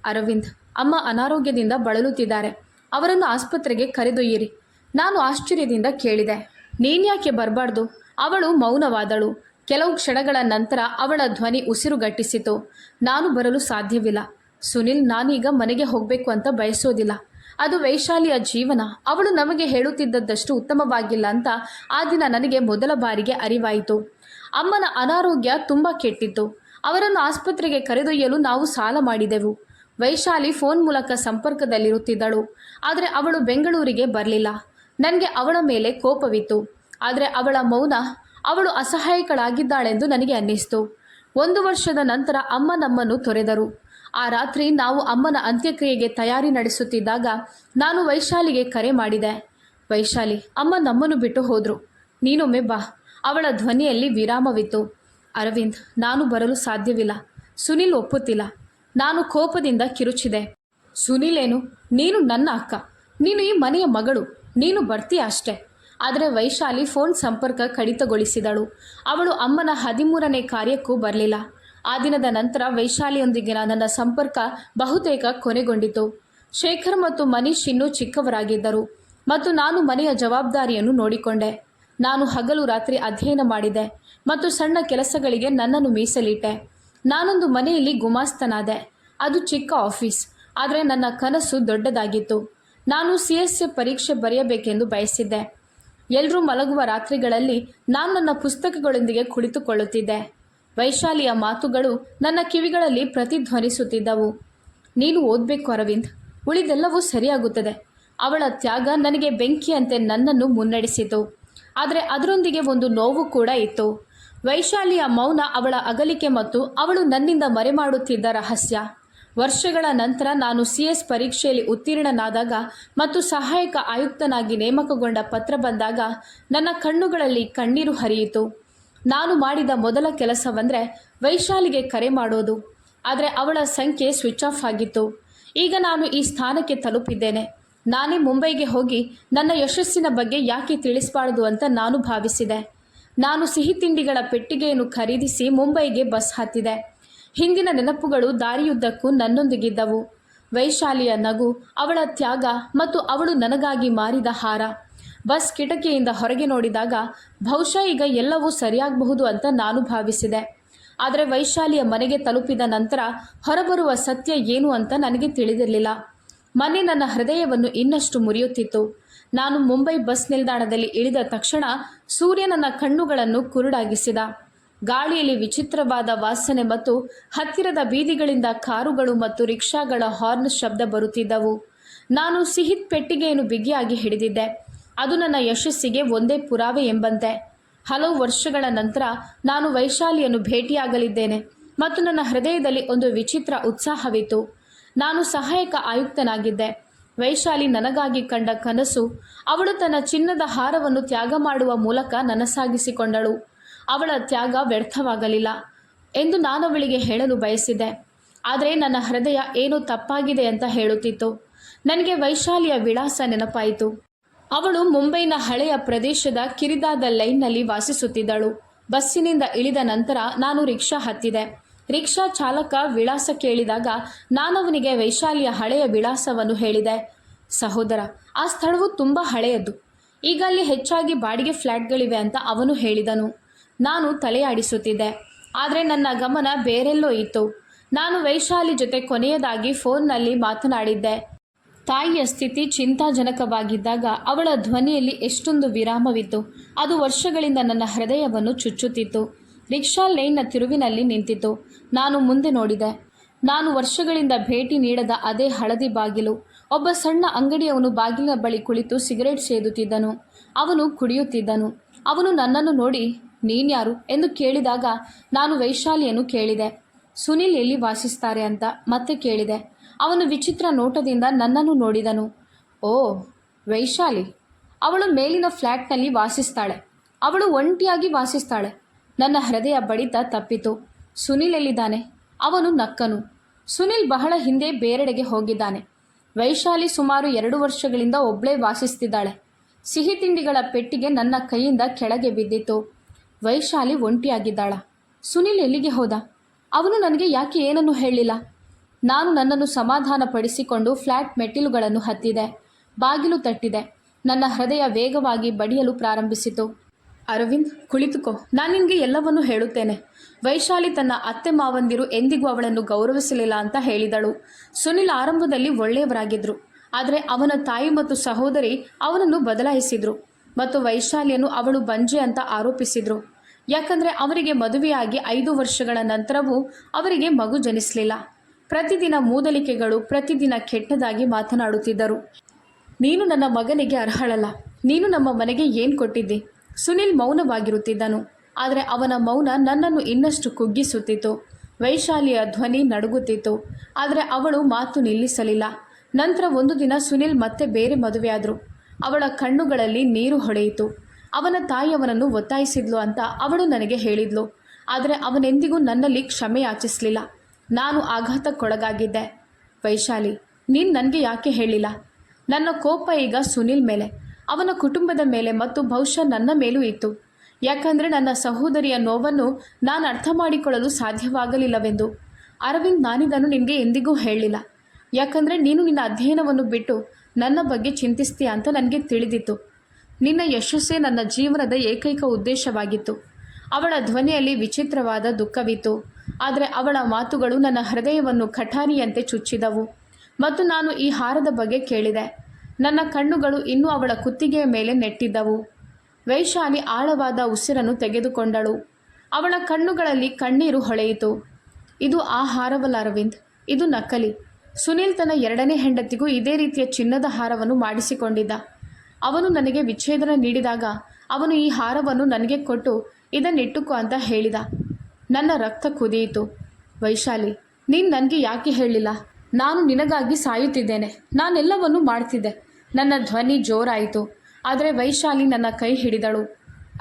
ಅರವಿಂದ್, ಅಮ್ಮ ಅನಾರೋಗ್ಯದಿಂದ ಬಳಲುತ್ತಿದ್ದಾರೆ. ಅವರನ್ನು ಆಸ್ಪತ್ರೆಗೆ ಕರೆದೊಯ್ಯಿರಿ. ನಾನು ಆಶ್ಚರ್ಯದಿಂದ ಕೇಳಿದೆ. ನೀನ್ಯಾಕೆ ಬರಬಾರ್ದು? ಅವಳು ಮೌನವಾದಳು. ಕೆಲವು ಕ್ಷಣಗಳ ನಂತರ ಅವಳ ಧ್ವನಿ ಉಸಿರುಗಟ್ಟಿಸಿತು ನಾನು ಬರಲು ಸಾಧ್ಯವಿಲ್ಲ. ಸುನಿಲ್, ನಾನೀಗ ಮನೆಗೆ ಹೋಗಬೇಕು ಅಂತ ಬಯಸೋದಿಲ್ಲ. ಅದು ವೈಶಾಲಿಯ ಜೀವನ. ಅವಳು ನಮಗೆ ಹೇಳುತ್ತಿದ್ದದ್ದಷ್ಟು ಉತ್ತಮವಾಗಿಲ್ಲ ಅಂತ ಆ ದಿನ ನನಗೆ ಮೊದಲ ಬಾರಿಗೆ ಅರಿವಾಯಿತು. ಅಮ್ಮನ ಅನಾರೋಗ್ಯ ತುಂಬ ಕೆಟ್ಟಿತ್ತು. ಅವರನ್ನು ಆಸ್ಪತ್ರೆಗೆ ಕರೆದೊಯ್ಯಲು ನಾವು ಸಾಲ ಮಾಡಿದೆವು. ವೈಶಾಲಿ ಫೋನ್ ಮೂಲಕ ಸಂಪರ್ಕದಲ್ಲಿರುತ್ತಿದ್ದಳು. ಆದರೆ ಅವಳು ಬೆಂಗಳೂರಿಗೆ ಬರಲಿಲ್ಲ. ನನಗೆ ಅವಳ ಮೇಲೆ ಕೋಪವಿತ್ತು. ಆದರೆ ಅವಳ ಮೌನ ಅವಳು ಅಸಹಾಯಕಳಾಗಿದ್ದಾಳೆಂದು ನನಗೆ ಅನ್ನಿಸ್ತು. ಒಂದು ವರ್ಷದ ನಂತರ ಅಮ್ಮ ನಮ್ಮನ್ನು ತೊರೆದರು. ಆ ರಾತ್ರಿ ನಾವು ಅಮ್ಮನ ಅಂತ್ಯಕ್ರಿಯೆಗೆ ತಯಾರಿ ನಡೆಸುತ್ತಿದ್ದಾಗ ನಾನು ವೈಶಾಲಿಗೆ ಕರೆ ಮಾಡಿದೆ. ವೈಶಾಲಿ, ಅಮ್ಮ ನಮ್ಮನ್ನು ಬಿಟ್ಟು ಹೋದರು. ನೀನೊಮ್ಮೆ ಬಾ. ಅವಳ ಧ್ವನಿಯಲ್ಲಿ ವಿರಾಮವಿತ್ತು. ಅರವಿಂದ್, ನಾನು ಬರಲು ಸಾಧ್ಯವಿಲ್ಲ. ಸುನಿಲ್ ಒಪ್ಪುತ್ತಿಲ್ಲ. ನಾನು ಕೋಪದಿಂದ ಕಿರುಚಿದೆ. ಸುನಿಲ್ ಏನು? ನೀನು ನನ್ನ ಅಕ್ಕ. ನೀನು ಈ ಮನೆಯ ಮಗಳು. ನೀನು ಬರ್ತೀಯ ಅಷ್ಟೆ. ಆದರೆ ವೈಶಾಲಿ ಫೋನ್ ಸಂಪರ್ಕ ಕಡಿತಗೊಳಿಸಿದಳು. ಅವಳು ಅಮ್ಮನ ಹದಿಮೂರನೇ ಕಾರ್ಯಕ್ಕೂ ಬರಲಿಲ್ಲ. ಆ ದಿನದ ನಂತರ ವೈಶಾಲಿಯೊಂದಿಗಿನ ನನ್ನ ಸಂಪರ್ಕ ಬಹುತೇಕ ಕೊನೆಗೊಂಡಿತು. ಶೇಖರ್ ಮತ್ತು ಮನೀಶ್ ಇನ್ನೂ ಚಿಕ್ಕವರಾಗಿದ್ದರು ಮತ್ತು ನಾನು ಮನೆಯ ಜವಾಬ್ದಾರಿಯನ್ನು ನೋಡಿಕೊಂಡೆ. ನಾನು ಹಗಲು ರಾತ್ರಿ ಅಧ್ಯಯನ ಮಾಡಿದೆ ಮತ್ತು ಸಣ್ಣ ಕೆಲಸಗಳಿಗೆ ನನ್ನನ್ನು ಮೀಸಲಿಟ್ಟೆ. ನಾನೊಂದು ಮನೆಯಲ್ಲಿ ಗುಮಾಸ್ತನಾದೆ. ಅದು ಚಿಕ್ಕ ಆಫೀಸ್. ಆದರೆ ನನ್ನ ಕನಸು ದೊಡ್ಡದಾಗಿತ್ತು. ನಾನು ಸಿ ಎಸ್ ಪರೀಕ್ಷೆ ಬರೆಯಬೇಕೆಂದು ಬಯಸಿದ್ದೆ. ಎಲ್ಲರೂ ಮಲಗುವ ರಾತ್ರಿಗಳಲ್ಲಿ ನಾನು ನನ್ನ ಪುಸ್ತಕಗಳೊಂದಿಗೆ ಕುಳಿತುಕೊಳ್ಳುತ್ತಿದ್ದೆ. ವೈಶಾಲಿಯ ಮಾತುಗಳು ನನ್ನ ಕಿವಿಗಳಲ್ಲಿ ಪ್ರತಿಧ್ವನಿಸುತ್ತಿದ್ದವು. ನೀನು ಓದಬೇಕು ಅರವಿಂದ್. ಉಳಿದೆಲ್ಲವೂ ಸರಿಯಾಗುತ್ತದೆ. ಅವಳ ತ್ಯಾಗ ನನಗೆ ಬೆಂಕಿಯಂತೆ ನನ್ನನ್ನು ಮುನ್ನಡೆಸಿತು. ಆದರೆ ಅದರೊಂದಿಗೆ ಒಂದು ನೋವು ಕೂಡ ಇತ್ತು. ವೈಶಾಲಿಯ ಮೌನ ಅವಳ ಅಗಲಿಕೆ ಮತ್ತು ಅವಳು ನನ್ನಿಂದ ಮರೆಮಾಡುತ್ತಿದ್ದ ರಹಸ್ಯ. ವರ್ಷಗಳ ನಂತರ ನಾನು ಸಿ ಎಸ್ ಪರೀಕ್ಷೆಯಲ್ಲಿ ಉತ್ತೀರ್ಣನಾದಾಗ ಮತ್ತು ಸಹಾಯಕ ಆಯುಕ್ತನಾಗಿ ನೇಮಕಗೊಂಡ ಪತ್ರ ಬಂದಾಗ ನನ್ನ ಕಣ್ಣುಗಳಲ್ಲಿ ಕಣ್ಣೀರು ಹರಿಯಿತು. ನಾನು ಮಾಡಿದ ಮೊದಲ ಕೆಲಸವೆಂದರೆ ವೈಶಾಲಿಗೆ ಕರೆ ಮಾಡೋದು, ಆದರೆ ಅವಳ ಸಂಖ್ಯೆ ಸ್ವಿಚ್ ಆಫ್ ಆಗಿತ್ತು. ಈಗ ನಾನು ಈ ಸ್ಥಾನಕ್ಕೆ ತಲುಪಿದ್ದೇನೆ. ನಾನೇ ಮುಂಬೈಗೆ ಹೋಗಿ ನನ್ನ ಯಶಸ್ಸಿನ ಬಗ್ಗೆ ಯಾಕೆ ತಿಳಿಸಬಾರದು ಅಂತ ನಾನು ಭಾವಿಸಿದೆ. ನಾನು ಸಿಹಿ ತಿಂಡಿಗಳ ಪೆಟ್ಟಿಗೆಯನ್ನು ಖರೀದಿಸಿ ಮುಂಬೈಗೆ ಬಸ್ ಹತ್ತಿದೆ. ಹಿಂದಿನ ನೆನಪುಗಳು ದಾರಿಯುದ್ದಕ್ಕೂ ನನ್ನೊಂದಿಗಿದ್ದವು. ವೈಶಾಲಿಯ ನಗು, ಅವಳ ತ್ಯಾಗ ಮತ್ತು ಅವಳು ನನಗಾಗಿ ಮಾರಿದ ಹಾರ. ಬಸ್ ಕಿಟಕಿಯಿಂದ ಹೊರಗೆ ನೋಡಿದಾಗ, ಬಹುಶಃ ಈಗ ಎಲ್ಲವೂ ಸರಿಯಾಗಬಹುದು ಅಂತ ನಾನು ಭಾವಿಸಿದೆ. ಆದರೆ ವೈಶಾಲಿಯ ಮನೆಗೆ ತಲುಪಿದ ನಂತರ ಹೊರಬರುವ ಸತ್ಯ ಏನು ಅಂತ ನನಗೆ ತಿಳಿದಿರಲಿಲ್ಲ. ಮನೆ ನನ್ನ ಹೃದಯವನ್ನು ಇನ್ನಷ್ಟು ಮುರಿಯುತ್ತಿತ್ತು. ನಾನು ಮುಂಬೈ ಬಸ್ ನಿಲ್ದಾಣದಲ್ಲಿ ಇಳಿದ ತಕ್ಷಣ ಸೂರ್ಯ ನನ್ನ ಕಣ್ಣುಗಳನ್ನು ಕುರುಡಾಗಿಸಿದ. ಗಾಳಿಯಲ್ಲಿ ವಿಚಿತ್ರವಾದ ವಾಸನೆ ಮತ್ತು ಹತ್ತಿರದ ಬೀದಿಗಳಿಂದ ಕಾರುಗಳು ಮತ್ತು ರಿಕ್ಷಾಗಳ ಹಾರ್ನ್ ಶಬ್ದ ಬರುತ್ತಿದ್ದವು. ನಾನು ಸಿಹಿತ್ ಪೆಟ್ಟಿಗೆಯನ್ನು ಬಿಗಿಯಾಗಿ ಹಿಡಿದಿದ್ದೆ. ಅದು ನನ್ನ ಯಶಸ್ಸಿಗೆ ಒಂದೇ ಪುರಾವೆ ಎಂಬಂತೆ. ಹಲವು ವರ್ಷಗಳ ನಂತರ ನಾನು ವೈಶಾಲಿಯನ್ನು ಭೇಟಿಯಾಗಲಿದ್ದೇನೆ ಮತ್ತು ನನ್ನ ಹೃದಯದಲ್ಲಿ ಒಂದು ವಿಚಿತ್ರ ಉತ್ಸಾಹವಿತ್ತು. ನಾನು ಸಹಾಯಕ ಆಯುಕ್ತನಾಗಿದ್ದೆ. ವೈಶಾಲಿ ನನಗಾಗಿ ಕಂಡ ಕನಸು ಅವಳು ತನ್ನ ಚಿನ್ನದ ಹಾರವನ್ನು ತ್ಯಾಗ ಮಾಡುವ ಮೂಲಕ ನನಸಾಗಿಸಿಕೊಂಡಳು. ಅವಳ ತ್ಯಾಗ ವ್ಯರ್ಥವಾಗಲಿಲ್ಲ ಎಂದು ನಾನು ಅವಳಿಗೆ ಹೇಳಲು ಬಯಸಿದೆ ಆದರೆ ನನ್ನ ಹೃದಯ ಏನೋ ತಪ್ಪಾಗಿದೆ ಅಂತ ಹೇಳುತ್ತಿತ್ತು. ನನಗೆ ವೈಶಾಲಿಯ ವಿಳಾಸ ನೆನಪಾಯಿತು. ಅವಳು ಮುಂಬೈನ ಹಳೆಯ ಪ್ರದೇಶದ ಕಿರಿದಾದ ಲೈನ್ನಲ್ಲಿ ವಾಸಿಸುತ್ತಿದ್ದಳು. ಬಸ್ಸಿನಿಂದ ಇಳಿದ ನಂತರ ನಾನು ರಿಕ್ಷಾ ಹತ್ತಿದೆ. ರಿಕ್ಷಾ ಚಾಲಕ ವಿಳಾಸ ಕೇಳಿದಾಗ ನಾನವನಿಗೆ ವೈಶಾಲಿಯ ಹಳೆಯ ವಿಳಾಸವನ್ನು ಹೇಳಿದೆ. ಸಹೋದರ, ಆ ಸ್ಥಳವು ತುಂಬ ಹಳೆಯದು. ಈಗ ಅಲ್ಲಿ ಹೆಚ್ಚಾಗಿ ಬಾಡಿಗೆ ಫ್ಲ್ಯಾಟ್ಗಳಿವೆ ಅಂತ ಅವನು ಹೇಳಿದನು. ನಾನು ತಲೆಯಾಡಿಸುತ್ತಿದ್ದೆ. ಆದರೆ ನನ್ನ ಗಮನ ಬೇರೆಲ್ಲೋ ಇತ್ತು. ನಾನು ವೈಶಾಲಿ ಜೊತೆ ಕೊನೆಯದಾಗಿ ಫೋನ್ನಲ್ಲಿ ಮಾತನಾಡಿದ್ದೆ. ತಾಯಿಯ ಸ್ಥಿತಿ ಚಿಂತಾಜನಕವಾಗಿದ್ದಾಗ ಅವಳ ಧ್ವನಿಯಲ್ಲಿ ಎಷ್ಟೊಂದು ವಿರಾಮವಿತ್ತು. ಅದು ವರ್ಷಗಳಿಂದ ನನ್ನ ಹೃದಯವನ್ನು ಚುಚ್ಚುತ್ತಿತ್ತು. ರಿಕ್ಷಾ ಲೈನ್ನ ತಿರುವಿನಲ್ಲಿ ನಿಂತಿತು ನಾನು ಮುಂದೆ ನೋಡಿದೆ. ನಾನು ವರ್ಷಗಳಿಂದ ಭೇಟಿ ನೀಡದ ಅದೇ ಹಳದಿ ಬಾಗಿಲು. ಒಬ್ಬ ಸಣ್ಣ ಅಂಗಡಿಯವನು ಬಾಗಿಲಿನ ಬಳಿ ಕುಳಿತು ಸಿಗರೇಟ್ ಸೇದುತ್ತಿದ್ದನು. ಅವನು ಕುಡಿಯುತ್ತಿದ್ದನು. ಅವನು ನನ್ನನ್ನು ನೋಡಿ ನೀನ್ಯಾರು ಎಂದು ಕೇಳಿದಾಗ ನಾನು ವೈಶಾಲಿಯನ್ನು ಕೇಳಿದೆ. ಸುನಿಲ್ ಎಲ್ಲಿ ವಾಸಿಸ್ತಾರೆ ಅಂತ ಮತ್ತೆ ಕೇಳಿದೆ. ಅವನು ವಿಚಿತ್ರ ನೋಟದಿಂದ ನನ್ನನ್ನು ನೋಡಿದನು. ಓ, ವೈಶಾಲಿ. ಅವಳು ಮೇಲಿನ ಫ್ಲ್ಯಾಟ್ನಲ್ಲಿ ವಾಸಿಸ್ತಾಳೆ. ಅವಳು ಒಂಟಿಯಾಗಿ ವಾಸಿಸ್ತಾಳೆ. ನನ್ನ ಹೃದಯ ಬಡಿತ ತಪ್ಪಿತು. ಸುನಿಲ್ ಎಲ್ಲಿದ್ದಾನೆ? ಅವನು ನಕ್ಕನು. ಸುನಿಲ್ ಬಹಳ ಹಿಂದೆ ಬೇರೆಡೆಗೆ ಹೋಗಿದ್ದಾನೆ. ವೈಶಾಲಿ ಸುಮಾರು ಎರಡು ವರ್ಷಗಳಿಂದ ಒಬ್ಬಳೇ ವಾಸಿಸ್ತಿದ್ದಾಳೆ. ಸಿಹಿ ತಿಂಡಿಗಳ ಪೆಟ್ಟಿಗೆ ನನ್ನ ಕೈಯಿಂದ ಕೆಳಗೆ ಬಿದ್ದಿತ್ತು ವೈಶಾಲಿ ಒಂಟಿಯಾಗಿದ್ದಾಳ. ಸುನಿಲ್ ಎಲ್ಲಿಗೆ ಹೋದ? ಅವನು ನನಗೆ ಯಾಕೆ ಏನನ್ನು ಹೇಳಿಲ್ಲ. ನಾನು ನನ್ನನ್ನು ಸಮಾಧಾನಪಡಿಸಿಕೊಂಡು ಫ್ಲ್ಯಾಟ್ ಮೆಟ್ಟಿಲುಗಳನ್ನು ಹತ್ತಿದೆ. ಬಾಗಿಲು ತಟ್ಟಿದೆ. ನನ್ನ ಹೃದಯ ವೇಗವಾಗಿ ಬಡಿಯಲು ಪ್ರಾರಂಭಿಸಿತು. ಅರವಿಂದ್, ಕುಳಿತುಕೋ. ನಾನು ನಿನಗೆ ಎಲ್ಲವನ್ನೂ ಹೇಳುತ್ತೇನೆ. ವೈಶಾಲಿ ತನ್ನ ಅತ್ತೆ ಮಾವಂದಿರು ಎಂದಿಗೂ ಅವಳನ್ನು ಗೌರವಿಸಲಿಲ್ಲ ಅಂತ ಹೇಳಿದಳು. ಸುನಿಲ್ ಆರಂಭದಲ್ಲಿ ಒಳ್ಳೆಯವರಾಗಿದ್ದರು ಆದರೆ ಅವನ ತಾಯಿ ಮತ್ತು ಸಹೋದರಿ ಅವನನ್ನು ಬದಲಾಯಿಸಿದ್ರು. ಮತ್ತು ವೈಶಾಲಿಯನ್ನು ಅವಳು ಬಂಜೆ ಅಂತ ಆರೋಪಿಸಿದ್ರು. ಯಾಕಂದರೆ ಅವರಿಗೆ ಮದುವೆಯಾಗಿ ಐದು ವರ್ಷಗಳ ನಂತರವೂ ಅವರಿಗೆ ಮಗು ಜನಿಸಲಿಲ್ಲ. ಪ್ರತಿದಿನ ಮೂದಲಿಕೆಗಳು, ಪ್ರತಿದಿನ ಕೆಟ್ಟದಾಗಿ ಮಾತನಾಡುತ್ತಿದ್ದರು. ನೀನು ನನ್ನ ಮಗನಿಗೆ ಅರ್ಹಳಲ್ಲ. ನೀನು ನಮ್ಮ ಮನೆಗೆ ಏನು ಕೊಟ್ಟಿದ್ದಿ? ಸುನಿಲ್ ಮೌನವಾಗಿರುತ್ತಿದ್ದನು. ಆದರೆ ಅವನ ಮೌನ ನನ್ನನ್ನು ಇನ್ನಷ್ಟು ಕುಗ್ಗಿಸುತ್ತಿತ್ತು. ವೈಶಾಲಿಯ ಧ್ವನಿ ನಡುಗುತ್ತಿತ್ತು. ಆದರೆ ಅವಳು ಮಾತು ನಿಲ್ಲಿಸಲಿಲ್ಲ. ನಂತರ ಒಂದು ದಿನ ಸುನಿಲ್ ಮತ್ತೆ ಬೇರೆ ಮದುವೆಯಾದರು. ಅವಳ ಕಣ್ಣುಗಳಲ್ಲಿ ನೀರು ಹೊಳೆಯಿತು. ಅವನ ತಾಯಿ ಅವನನ್ನು ಒತ್ತಾಯಿಸಿದ್ಲು ಅಂತ ಅವಳು ನನಗೆ ಹೇಳಿದ್ಲು. ಆದರೆ ಅವನೆಂದಿಗೂ ನನ್ನಲ್ಲಿ ಕ್ಷಮೆ ಯಾಚಿಸಲಿಲ್ಲ. ನಾನು ಆಘಾತಕ್ಕೊಳಗಾಗಿದ್ದೆ. ವೈಶಾಲಿ, ನೀನು ನನಗೆ ಯಾಕೆ ಹೇಳಿಲ್ಲ? ನನ್ನ ಕೋಪ ಈಗ ಸುನಿಲ್ ಮೇಲೆ. ಅವನ ಕುಟುಂಬದ ಮೇಲೆ ಮತ್ತು ಬಹುಶಃ ನನ್ನ ಮೇಲೂ ಇತ್ತು. ಯಾಕಂದರೆ ನನ್ನ ಸಹೋದರಿಯ ನೋವನ್ನು ನಾನು ಅರ್ಥ ಮಾಡಿಕೊಳ್ಳಲು ಸಾಧ್ಯವಾಗಲಿಲ್ಲವೆಂದು. ಅರವಿಂದ್ ನಾನಿದನ್ನು ನಿನಗೆ ಎಂದಿಗೂ ಹೇಳಲಿಲ್ಲ ಯಾಕಂದರೆ ನೀನು ನಿನ್ನ ಅಧ್ಯಯನವನ್ನು ಬಿಟ್ಟು ನನ್ನ ಬಗ್ಗೆ ಚಿಂತಿಸ್ತೀಯಾ ಅಂತ ನನಗೆ ತಿಳಿದಿತ್ತು. ನಿನ್ನ ಯಶಸ್ಸೇ ನನ್ನ ಜೀವನದ ಏಕೈಕ ಉದ್ದೇಶವಾಗಿತ್ತು. ಅವಳ ಧ್ವನಿಯಲ್ಲಿ ವಿಚಿತ್ರವಾದ ದುಃಖವಿತ್ತು. ಆದರೆ ಅವಳ ಮಾತುಗಳು ನನ್ನ ಹೃದಯವನ್ನು ಕಠಾರಿಯಂತೆ ಚುಚ್ಚಿದವು. ಮತ್ತು ನಾನು ಈ ಹಾರದ ಬಗ್ಗೆ ಕೇಳಿದೆ. ನನ್ನ ಕಣ್ಣುಗಳು ಇನ್ನೂ ಅವಳ ಕುತ್ತಿಗೆಯ ಮೇಲೆ ನೆಟ್ಟಿದ್ದವು. ವೈಶಾಲಿ ಆಳವಾದ ಉಸಿರನ್ನು ತೆಗೆದುಕೊಂಡಳು. ಅವಳ ಕಣ್ಣುಗಳಲ್ಲಿ ಕಣ್ಣೀರು ಹೊಳೆಯಿತು. ಇದು ಆ ಹಾರವಲ್ಲ ಅರವಿಂದ್, ಇದು ನಕಲಿ. ಸುನೀಲ್ ತನ್ನ ಎರಡನೇ ಹೆಂಡತಿಗೂ ಇದೇ ರೀತಿಯ ಚಿನ್ನದ ಹಾರವನ್ನು ಮಾಡಿಸಿಕೊಂಡಿದ್ದ. ಅವನು ನನಗೆ ವಿಚ್ಛೇದನ ನೀಡಿದಾಗ ಅವನು ಈ ಹಾರವನ್ನು ನನಗೆ ಕೊಟ್ಟು ಇದನ್ನಿಟ್ಟುಕು ಅಂತ ಹೇಳಿದ. ನನ್ನ ರಕ್ತ ಕುದಿಯಿತು. ವೈಶಾಲಿ, ನೀನು ನನಗೆ ಯಾಕೆ ಹೇಳಿಲ್ಲ? ನಾನು ನಿನಗಾಗಿ ಸಾಯುತ್ತಿದ್ದೇನೆ. ನಾನೆಲ್ಲವನ್ನೂ ಮಾಡ್ತಿದ್ದೆ. ನನ್ನ ಧ್ವನಿ ಜೋರಾಯಿತು. ಆದರೆ ವೈಶಾಲಿ ನನ್ನ ಕೈ ಹಿಡಿದಳು.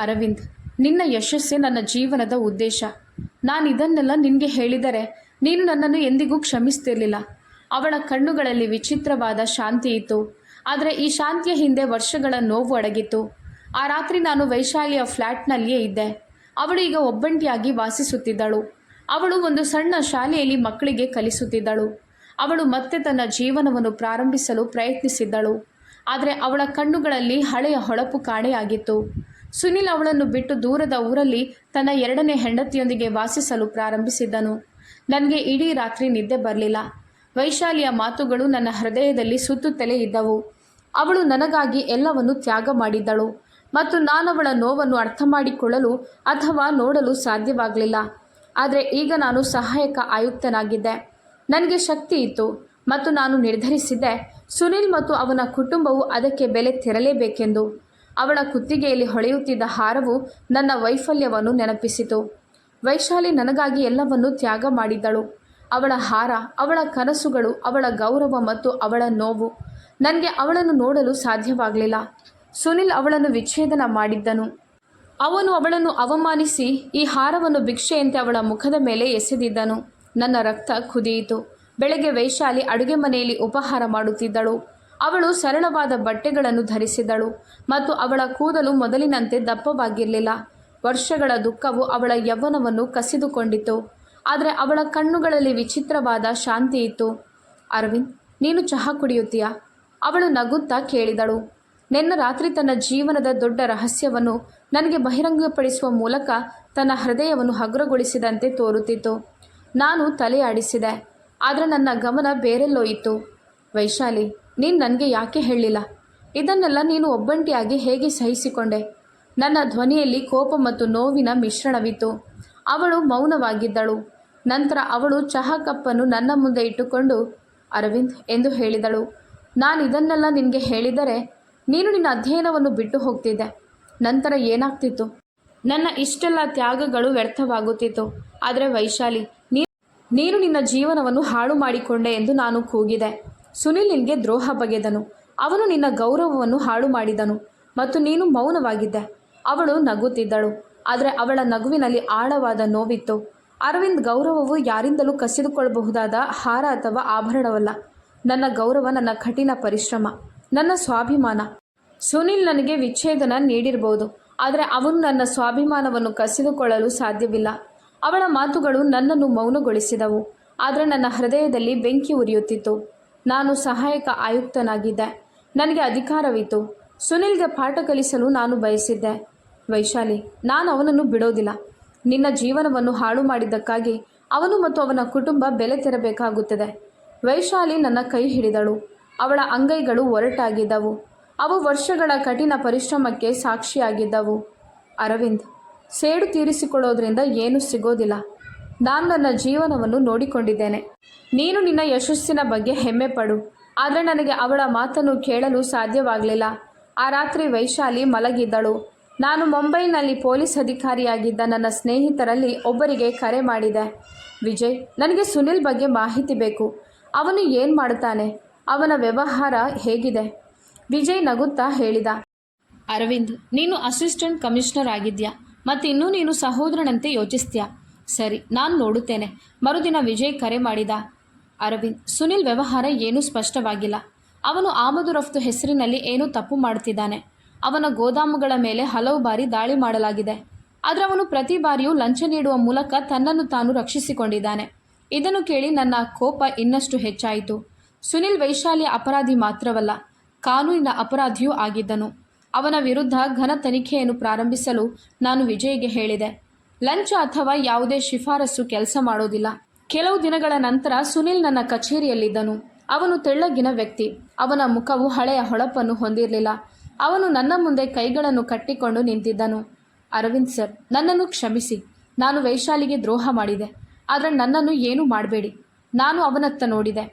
ಅರವಿಂದ್, ನಿನ್ನ ಯಶಸ್ಸೇ ನನ್ನ ಜೀವನದ ಉದ್ದೇಶ. ನಾನು ಇದನ್ನೆಲ್ಲ ನಿನಗೆ ಹೇಳಿದರೆ ನೀನು ನನ್ನನ್ನು ಎಂದಿಗೂ ಕ್ಷಮಿಸ್ತಿರಲಿಲ್ಲ. ಅವಳ ಕಣ್ಣುಗಳಲ್ಲಿ ವಿಚಿತ್ರವಾದ ಶಾಂತಿ ಇತ್ತು. ಆದರೆ ಈ ಶಾಂತಿಯ ಹಿಂದೆ ವರ್ಷಗಳ ನೋವು ಅಡಗಿತ್ತು. ಆ ರಾತ್ರಿ ನಾನು ವೈಶಾಲಿಯ ಫ್ಲ್ಯಾಟ್ನಲ್ಲಿಯೇ ಇದ್ದೆ. ಅವಳು ಈಗ ಒಬ್ಬಂಟಿಯಾಗಿ ವಾಸಿಸುತ್ತಿದ್ದಳು. ಅವಳು ಒಂದು ಸಣ್ಣ ಶಾಲೆಯಲ್ಲಿ ಮಕ್ಕಳಿಗೆ ಕಲಿಸುತ್ತಿದ್ದಳು. ಅವಳು ಮತ್ತೆ ತನ್ನ ಜೀವನವನ್ನು ಪ್ರಾರಂಭಿಸಲು ಪ್ರಯತ್ನಿಸಿದ್ದಳು. ಆದರೆ ಅವಳ ಕಣ್ಣುಗಳಲ್ಲಿ ಹಳೆಯ ಹೊಳಪು ಕಾಣೆಯಾಗಿತ್ತು ಸುನಿಲ್ ಅವಳನ್ನು ಬಿಟ್ಟು ದೂರದ ಊರಲ್ಲಿ ತನ್ನ ಎರಡನೇ ಹೆಂಡತಿಯೊಂದಿಗೆ ವಾಸಿಸಲು ಪ್ರಾರಂಭಿಸಿದ್ದನು. ನನಗೆ ಇಡೀ ರಾತ್ರಿ ನಿದ್ದೆ ಬರಲಿಲ್ಲ. ವೈಶಾಲಿಯ ಮಾತುಗಳು ನನ್ನ ಹೃದಯದಲ್ಲಿ ಸುತ್ತುತ್ತಲೇ ಇದ್ದವು. ಅವಳು ನನಗಾಗಿ ಎಲ್ಲವನ್ನು ತ್ಯಾಗ ಮಾಡಿದ್ದಳು ಮತ್ತು ನಾನವಳ ನೋವನ್ನು ಅರ್ಥ ಮಾಡಿಕೊಳ್ಳಲು ಅಥವಾ ನೋಡಲು ಸಾಧ್ಯವಾಗಲಿಲ್ಲ. ಆದರೆ ಈಗ ನಾನು ಸಹಾಯಕ ಆಯುಕ್ತನಾಗಿದ್ದೆ. ನನಗೆ ಶಕ್ತಿ ಇತ್ತು ಮತ್ತು ನಾನು ನಿರ್ಧರಿಸಿದ್ದೆ. ಸುನಿಲ್ ಮತ್ತು ಅವನ ಕುಟುಂಬವು ಅದಕ್ಕೆ ಬೆಲೆ ತೆರಲೇಬೇಕೆಂದು. ಅವಳ ಕುತ್ತಿಗೆಯಲ್ಲಿ ಹೊಳೆಯುತ್ತಿದ್ದ ಹಾರವು ನನ್ನ ವೈಫಲ್ಯವನ್ನು ನೆನಪಿಸಿತು. ವೈಶಾಲಿ ನನಗಾಗಿ ಎಲ್ಲವನ್ನೂ ತ್ಯಾಗ ಮಾಡಿದ್ದಳು. ಅವಳ ಹಾರ, ಅವಳ ಕನಸುಗಳು, ಅವಳ ಗೌರವ ಮತ್ತು ಅವಳ ನೋವು. ನನಗೆ ಅವಳನ್ನು ನೋಡಲು ಸಾಧ್ಯವಾಗಲಿಲ್ಲ. ಸುನಿಲ್ ಅವಳನ್ನು ವಿಚ್ಛೇದನ ಮಾಡಿದ್ದನು. ಅವನು ಅವಳನ್ನು ಅವಮಾನಿಸಿ ಈ ಹಾರವನ್ನು ಭಿಕ್ಷೆಯಂತೆ ಅವಳ ಮುಖದ ಮೇಲೆ ಎಸೆದಿದ್ದನು. ನನ್ನ ರಕ್ತ ಕುದಿಯಿತು. ಬೆಳಗ್ಗೆ ವೈಶಾಲಿ ಅಡುಗೆ ಮನೆಯಲ್ಲಿ ಉಪಹಾರ ಮಾಡುತ್ತಿದ್ದಳು. ಅವಳು ಸರಳವಾದ ಬಟ್ಟೆಗಳನ್ನು ಧರಿಸಿದಳು ಮತ್ತು ಅವಳ ಕೂದಲು ಮೊದಲಿನಂತೆ ದಪ್ಪವಾಗಿರಲಿಲ್ಲ. ವರ್ಷಗಳ ದುಃಖವು ಅವಳ ಯೌವನವನ್ನು ಕಸಿದುಕೊಂಡಿತು. ಆದರೆ ಅವಳ ಕಣ್ಣುಗಳಲ್ಲಿ ವಿಚಿತ್ರವಾದ ಶಾಂತಿ ಇತ್ತು. ಅರವಿಂದ್, ನೀನು ಚಹಾ ಕುಡಿಯುತ್ತೀಯಾ? ಅವಳು ನಗುತ್ತಾ ಕೇಳಿದಳು. ನಿನ್ನ ರಾತ್ರಿ ತನ್ನ ಜೀವನದ ದೊಡ್ಡ ರಹಸ್ಯವನ್ನು ನನಗೆ ಬಹಿರಂಗಪಡಿಸುವ ಮೂಲಕ ತನ್ನ ಹೃದಯವನ್ನು ಹಗುರಗೊಳಿಸಿದಂತೆ ತೋರುತ್ತಿತ್ತು. ನಾನು ತಲೆ ಆಡಿಸಿದೆ, ಆದರೆ ನನ್ನ ಗಮನ ಬೇರೆಲ್ಲೋ ಇತ್ತು. ವೈಶಾಲಿ, ನೀನು ನನಗೆ ಯಾಕೆ ಹೇಳಿಲ್ಲ? ಇದನ್ನೆಲ್ಲ ನೀನು ಒಬ್ಬಂಟಿಯಾಗಿ ಹೇಗೆ ಸಹಿಸಿಕೊಂಡೆ? ನನ್ನ ಧ್ವನಿಯಲ್ಲಿ ಕೋಪ ಮತ್ತು ನೋವಿನ ಮಿಶ್ರಣವಿತ್ತು. ಅವಳು ಮೌನವಾಗಿದ್ದಳು. ನಂತರ ಅವಳು ಚಹಾ ಕಪ್ಪನ್ನು ನನ್ನ ಮುಂದೆ ಇಟ್ಟುಕೊಂಡು, ಅರವಿಂದ್, ಎಂದು ಹೇಳಿದಳು. ನಾನು ಇದನ್ನೆಲ್ಲ ನಿನಗೆ ಹೇಳಿದರೆ ನೀನು ನಿನ್ನ ಅಧ್ಯಯನವನ್ನು ಬಿಟ್ಟು ಹೋಗ್ತಿದ್ದೆ. ನಂತರ ಏನಾಗ್ತಿತ್ತು? ನನ್ನ ಇಷ್ಟೆಲ್ಲ ತ್ಯಾಗಗಳು ವ್ಯರ್ಥವಾಗುತ್ತಿತ್ತು. ಆದರೆ ವೈಶಾಲಿ, ನೀನು ನಿನ್ನ ಜೀವನವನ್ನು ಹಾಳು ಮಾಡಿಕೊಂಡೆ ಎಂದು ನಾನು ಕೂಗಿದೆ. ಸುನಿಲ್ ನಿನಗೆ ದ್ರೋಹ ಬಗೆದನು. ಅವನು ನಿನ್ನ ಗೌರವವನ್ನು ಹಾಳು ಮಾಡಿದನು ಮತ್ತು ನೀನು ಮೌನವಾಗಿದ್ದೆ. ಅವಳು ನಗುತ್ತಿದ್ದಳು. ಆದರೆ ಅವಳ ನಗುವಿನಲ್ಲಿ ಆಳವಾದ ನೋವಿತ್ತು. ಅರವಿಂದ್ ಗೌರವವು ಯಾರಿಂದಲೂ ಕಸಿದುಕೊಳ್ಳಬಹುದಾದ ಹಾರ ಅಥವಾ ಆಭರಣವಲ್ಲ. ನನ್ನ ಗೌರವ ನನ್ನ ಕಠಿಣ ಪರಿಶ್ರಮ, ನನ್ನ ಸ್ವಾಭಿಮಾನ. ಸುನಿಲ್ ನನಗೆ ವಿಚ್ಛೇದನ ನೀಡಿರಬಹುದು ಆದರೆ ಅವನು ನನ್ನ ಸ್ವಾಭಿಮಾನವನ್ನು ಕಸಿದುಕೊಳ್ಳಲು ಸಾಧ್ಯವಿಲ್ಲ. ಅವಳ ಮಾತುಗಳು ನನ್ನನ್ನು ಮೌನಗೊಳಿಸಿದವು, ಆದರೆ ನನ್ನ ಹೃದಯದಲ್ಲಿ ಬೆಂಕಿ ಉರಿಯುತ್ತಿತ್ತು. ನಾನು ಸಹಾಯಕ ಆಯುಕ್ತನಾಗಿದ್ದೆ, ನನಗೆ ಅಧಿಕಾರವಿತ್ತು. ಸುನಿಲ್ಗೆ ಪಾಠ ಕಲಿಸಲು ನಾನು ಬಯಸಿದ್ದೆ. ವೈಶಾಲಿ, ನಾನು ಅವನನ್ನು ಬಿಡೋದಿಲ್ಲ. ನಿನ್ನ ಜೀವನವನ್ನು ಹಾಳು ಮಾಡಿದ್ದಕ್ಕಾಗಿ ಅವನು ಮತ್ತು ಅವನ ಕುಟುಂಬ ಬೆಲೆ ತೆರಬೇಕಾಗುತ್ತದೆ. ವೈಶಾಲಿ ನನ್ನ ಕೈ ಹಿಡಿದಳು. ಅವಳ ಅಂಗೈಗಳು ಒರಟಾಗಿದ್ದವು. ಅವು ವರ್ಷಗಳ ಕಠಿಣ ಪರಿಶ್ರಮಕ್ಕೆ ಸಾಕ್ಷಿಯಾಗಿದ್ದವು. ಅರವಿಂದ್, ಸೇಡು ತೀರಿಸಿಕೊಳ್ಳೋದ್ರಿಂದ ಏನೂ ಸಿಗೋದಿಲ್ಲ. ನಾನು ನನ್ನ ಜೀವನವನ್ನು ನೋಡಿಕೊಂಡಿದ್ದೇನೆ. ನೀನು ನಿನ್ನ ಯಶಸ್ಸಿನ ಬಗ್ಗೆ ಹೆಮ್ಮೆ ಪಡು. ಆದರೆ ನನಗೆ ಅವಳ ಮಾತನ್ನು ಕೇಳಲು ಸಾಧ್ಯವಾಗಲಿಲ್ಲ. ಆ ರಾತ್ರಿ ವೈಶಾಲಿ ಮಲಗಿದ್ದಳು. ನಾನು ಮುಂಬೈನಲ್ಲಿ ಪೊಲೀಸ್ ಅಧಿಕಾರಿಯಾಗಿದ್ದ ನನ್ನ ಸ್ನೇಹಿತರಲ್ಲಿ ಒಬ್ಬರಿಗೆ ಕರೆ ಮಾಡಿದೆ. ವಿಜಯ್, ನನಗೆ ಸುನಿಲ್ ಬಗ್ಗೆ ಮಾಹಿತಿ ಬೇಕು. ಅವನು ಏನು ಮಾಡುತ್ತಾನೆ? ಅವನ ವ್ಯವಹಾರ ಹೇಗಿದೆ? ವಿಜಯ್ ನಗುತ್ತಾ ಹೇಳಿದ. ಅರವಿಂದ್, ನೀನು ಅಸಿಸ್ಟೆಂಟ್ ಕಮಿಷನರ್ ಆಗಿದ್ಯಾ? ಮತ್ತು ಇನ್ನೂ ನೀನು ಸಹೋದರನಂತೆ ಯೋಚಿಸ್ತೀಯಾ? ಸರಿ, ನಾನು ನೋಡುತ್ತೇನೆ. ಮರುದಿನ ವಿಜಯ್ ಕರೆ ಮಾಡಿದ. ಅರವಿಂದ್, ಸುನಿಲ್ ವ್ಯವಹಾರ ಏನೂ ಸ್ಪಷ್ಟವಾಗಿಲ್ಲ. ಅವನು ಆಮದು ರಫ್ತು ಹೆಸರಿನಲ್ಲಿ ಏನೂ ತಪ್ಪು ಮಾಡುತ್ತಿದ್ದಾನೆ ಅವನ ಗೋದಾಮುಗಳ ಮೇಲೆ ಹಲವು ಬಾರಿ ದಾಳಿ ಮಾಡಲಾಗಿದೆ. ಆದರೆ ಅವನು ಪ್ರತಿ ಬಾರಿಯೂ ಲಂಚ ನೀಡುವ ಮೂಲಕ ತನ್ನನ್ನು ತಾನು ರಕ್ಷಿಸಿಕೊಂಡಿದ್ದಾನೆ. ಇದನ್ನು ಕೇಳಿ ನನ್ನ ಕೋಪ ಇನ್ನಷ್ಟು ಹೆಚ್ಚಾಯಿತು. ಸುನಿಲ್ ವೈಶಾಲಿಯ ಅಪರಾಧಿ ಮಾತ್ರವಲ್ಲ, ಕಾನೂನಿನ ಅಪರಾಧಿಯೂ ಆಗಿದ್ದನು. ಅವನ ವಿರುದ್ಧ ಘನ ತನಿಖೆಯನ್ನು ಪ್ರಾರಂಭಿಸಲು ನಾನು ವಿಜಯ್ಗೆ ಹೇಳಿದೆ. ಲಂಚ ಅಥವಾ ಯಾವುದೇ ಶಿಫಾರಸು ಕೆಲಸ ಮಾಡೋದಿಲ್ಲ. ಕೆಲವು ದಿನಗಳ ನಂತರ ಸುನಿಲ್ ನನ್ನ ಕಚೇರಿಯಲ್ಲಿದ್ದನು. ಅವನು ತೆಳ್ಳಗಿನ ವ್ಯಕ್ತಿ. ಅವನ ಮುಖವು ಹಳೆಯ ಹೊಳಪನ್ನು ಹೊಂದಿರಲಿಲ್ಲ. ಅವನು ನನ್ನ ಮುಂದೆ ಕೈಗಳನ್ನು ಕಟ್ಟಿಕೊಂಡು ನಿಂತಿದ್ದನು. ಅರವಿಂದ್ ಸರ್, ನನ್ನನ್ನು ಕ್ಷಮಿಸಿ. ನಾನು ವೈಶಾಲಿಗೆ ದ್ರೋಹ ಮಾಡಿದೆ. ಆದರೆ ನನ್ನನ್ನು ಏನೂ ಮಾಡಬೇಡಿ. ನಾನು ಅವನತ್ತ ನೋಡಿದೆ.